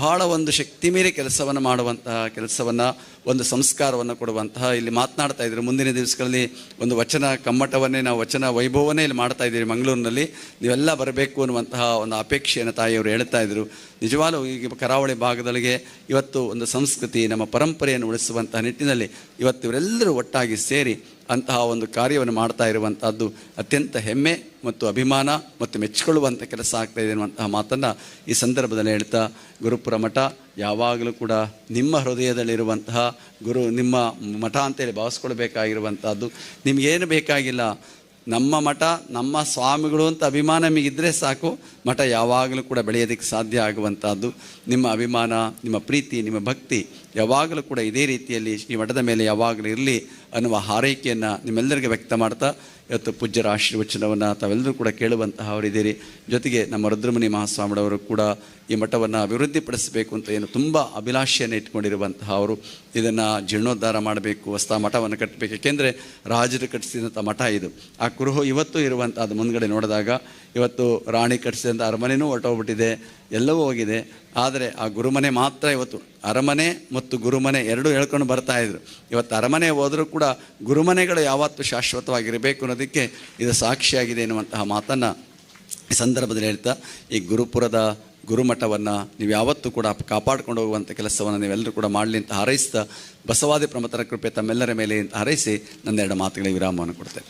Speaker 1: ಬಹಳ ಒಂದು ಶಕ್ತಿ ಮೀರಿ ಕೆಲಸವನ್ನು ಮಾಡುವಂತಹ ಕೆಲಸವನ್ನು, ಒಂದು ಸಂಸ್ಕಾರವನ್ನು ಕೊಡುವಂತಹ ಇಲ್ಲಿ ಮಾತನಾಡ್ತಾ ಇದ್ದೀರಿ ಮುಂದಿನ ದಿವಸಗಳಲ್ಲಿ ಒಂದು ವಚನ ಕಮ್ಮಟವನ್ನೇ, ನಾವು ವಚನ ವೈಭವನೇ ಇಲ್ಲಿ ಮಾಡ್ತಾ ಇದ್ದೀರಿ ಮಂಗಳೂರಿನಲ್ಲಿ. ನೀವೆಲ್ಲ ಬರಬೇಕು ಅನ್ನುವಂತಹ ಒಂದು ಅಪೇಕ್ಷೆಯನ್ನು ತಾಯಿಯವರು ಹೇಳ್ತಾ ಇದ್ದರು ನಿಜವಾಗಲೂ ಈಗ ಕರಾವಳಿ ಭಾಗದೊಳಗೆ ಇವತ್ತು ಒಂದು ಸಂಸ್ಕೃತಿ, ನಮ್ಮ ಪರಂಪರೆಯನ್ನು ಉಳಿಸುವಂತಹ ನಿಟ್ಟಿನಲ್ಲಿ ಇವತ್ತು ಇವರೆಲ್ಲರೂ ಒಟ್ಟಾಗಿ ಸೇರಿ ಅಂತಹ ಒಂದು ಕಾರ್ಯವನ್ನು ಮಾಡ್ತಾ ಇರುವಂಥದ್ದು ಅತ್ಯಂತ ಹೆಮ್ಮೆ ಮತ್ತು ಅಭಿಮಾನ ಮತ್ತು ಮೆಚ್ಚಿಕೊಳ್ಳುವಂಥ ಕೆಲಸ ಆಗ್ತಾ ಇದೆ ಅನ್ನುವಂತಹ ಮಾತನ್ನು ಈ ಸಂದರ್ಭದಲ್ಲಿ ಹೇಳ್ತಾ ಗುರುಪುರ ಮಠ ಯಾವಾಗಲೂ ಕೂಡ ನಿಮ್ಮ ಹೃದಯದಲ್ಲಿರುವಂತಹ ಗುರು ನಿಮ್ಮ ಮಠ ಅಂತೇಳಿ ಭಾವಿಸ್ಕೊಳ್ಬೇಕಾಗಿರುವಂಥದ್ದು ನಿಮಗೇನು ಬೇಕಾಗಿಲ್ಲ. ನಮ್ಮ ಮಠ, ನಮ್ಮ ಸ್ವಾಮಿಗಳು ಅಂತ ಅಭಿಮಾನ ನಿಮಗಿದ್ದರೆ ಸಾಕು. ಮಠ ಯಾವಾಗಲೂ ಕೂಡ ಬೆಳೆಯೋದಕ್ಕೆ ಸಾಧ್ಯ ಆಗುವಂಥದ್ದು. ನಿಮ್ಮ ಅಭಿಮಾನ, ನಿಮ್ಮ ಪ್ರೀತಿ, ನಿಮ್ಮ ಭಕ್ತಿ ಯಾವಾಗಲೂ ಕೂಡ ಇದೇ ರೀತಿಯಲ್ಲಿ ಈ ಮಠದ ಮೇಲೆ ಯಾವಾಗಲೂ ಇರಲಿ ಅನ್ನುವ ಹಾರೈಕೆಯನ್ನು ನಿಮ್ಮೆಲ್ಲರಿಗೆ ವ್ಯಕ್ತ ಮಾಡ್ತಾ ಇವತ್ತು ಪೂಜ್ಯರ ಆಶೀರ್ವಚನವನ್ನು ತಾವೆಲ್ಲರೂ ಕೂಡ ಕೇಳುವಂತಹವರಿದ್ದೀರಿ. ಜೊತೆಗೆ ನಮ್ಮ ರುದ್ರಮುನಿ ಮಹಾಸ್ವಾಮಿಯವರು ಕೂಡ ಈ ಮಠವನ್ನು ಅಭಿವೃದ್ಧಿಪಡಿಸಬೇಕು ಅಂತ ಏನು ತುಂಬ ಅಭಿಲಾಷೆಯನ್ನು ಇಟ್ಕೊಂಡಿರುವಂತಹ ಅವರು ಇದನ್ನು ಜೀರ್ಣೋದ್ಧಾರ ಮಾಡಬೇಕು ಹೊಸ ಮಠವನ್ನು ಕಟ್ಟಬೇಕು ಏಕೆಂದರೆ ರಾಜರು ಕಟ್ಟಿಸಿದಂಥ ಮಠ ಇದು. ಆ ಕುರುಹು ಇವತ್ತು ಇರುವಂಥದ್ದು ಮುಂದ್ಗಡೆ ನೋಡಿದಾಗ ಇವತ್ತು ರಾಣಿ ಕಟ್ಟಿಸಿದಂಥ ಅರಮನೆಯೂ ಹೊರಟೋಗ್ಬಿಟ್ಟಿದೆ. ಎಲ್ಲವೂ ಹೋಗಿದೆ. ಆದರೆ ಆ ಗುರುಮನೆ ಮಾತ್ರ ಇವತ್ತು ಅರಮನೆ ಮತ್ತು ಗುರುಮನೆ ಎರಡೂ ಹೇಳ್ಕೊಂಡು ಬರ್ತಾ ಇದ್ರು. ಇವತ್ತು ಅರಮನೆ ಹೋದರೂ ಕೂಡ ಗುರುಮನೆಗಳು ಯಾವತ್ತೂ ಶಾಶ್ವತವಾಗಿರಬೇಕು ಅನ್ನೋದಕ್ಕೆ ಇದು ಸಾಕ್ಷಿಯಾಗಿದೆ ಎನ್ನುವಂತಹ ಮಾತನ್ನು ಈ ಸಂದರ್ಭದಲ್ಲಿ ಹೇಳ್ತಾ, ಈ ಗುರುಪುರದ ಗುರುಮಠವನ್ನು ನೀವು ಯಾವತ್ತೂ ಕೂಡ ಕಾಪಾಡ್ಕೊಂಡು ಹೋಗುವಂಥ ಕೆಲಸವನ್ನು ನೀವೆಲ್ಲರೂ ಕೂಡ ಮಾಡಲಿ ಅಂತ ಹಾರೈಸ್ತಾ, ಬಸವಾದಿ ಪ್ರಮತರ ಕೃಪೆ ತಮ್ಮೆಲ್ಲರ ಮೇಲೆ ಅಂತ ಹಾರೈಸಿ, ನನ್ನೆರಡು ಮಾತುಗಳಿಗೆ ವಿರಾಮವನ್ನು ಕೊಡ್ತೇನೆ.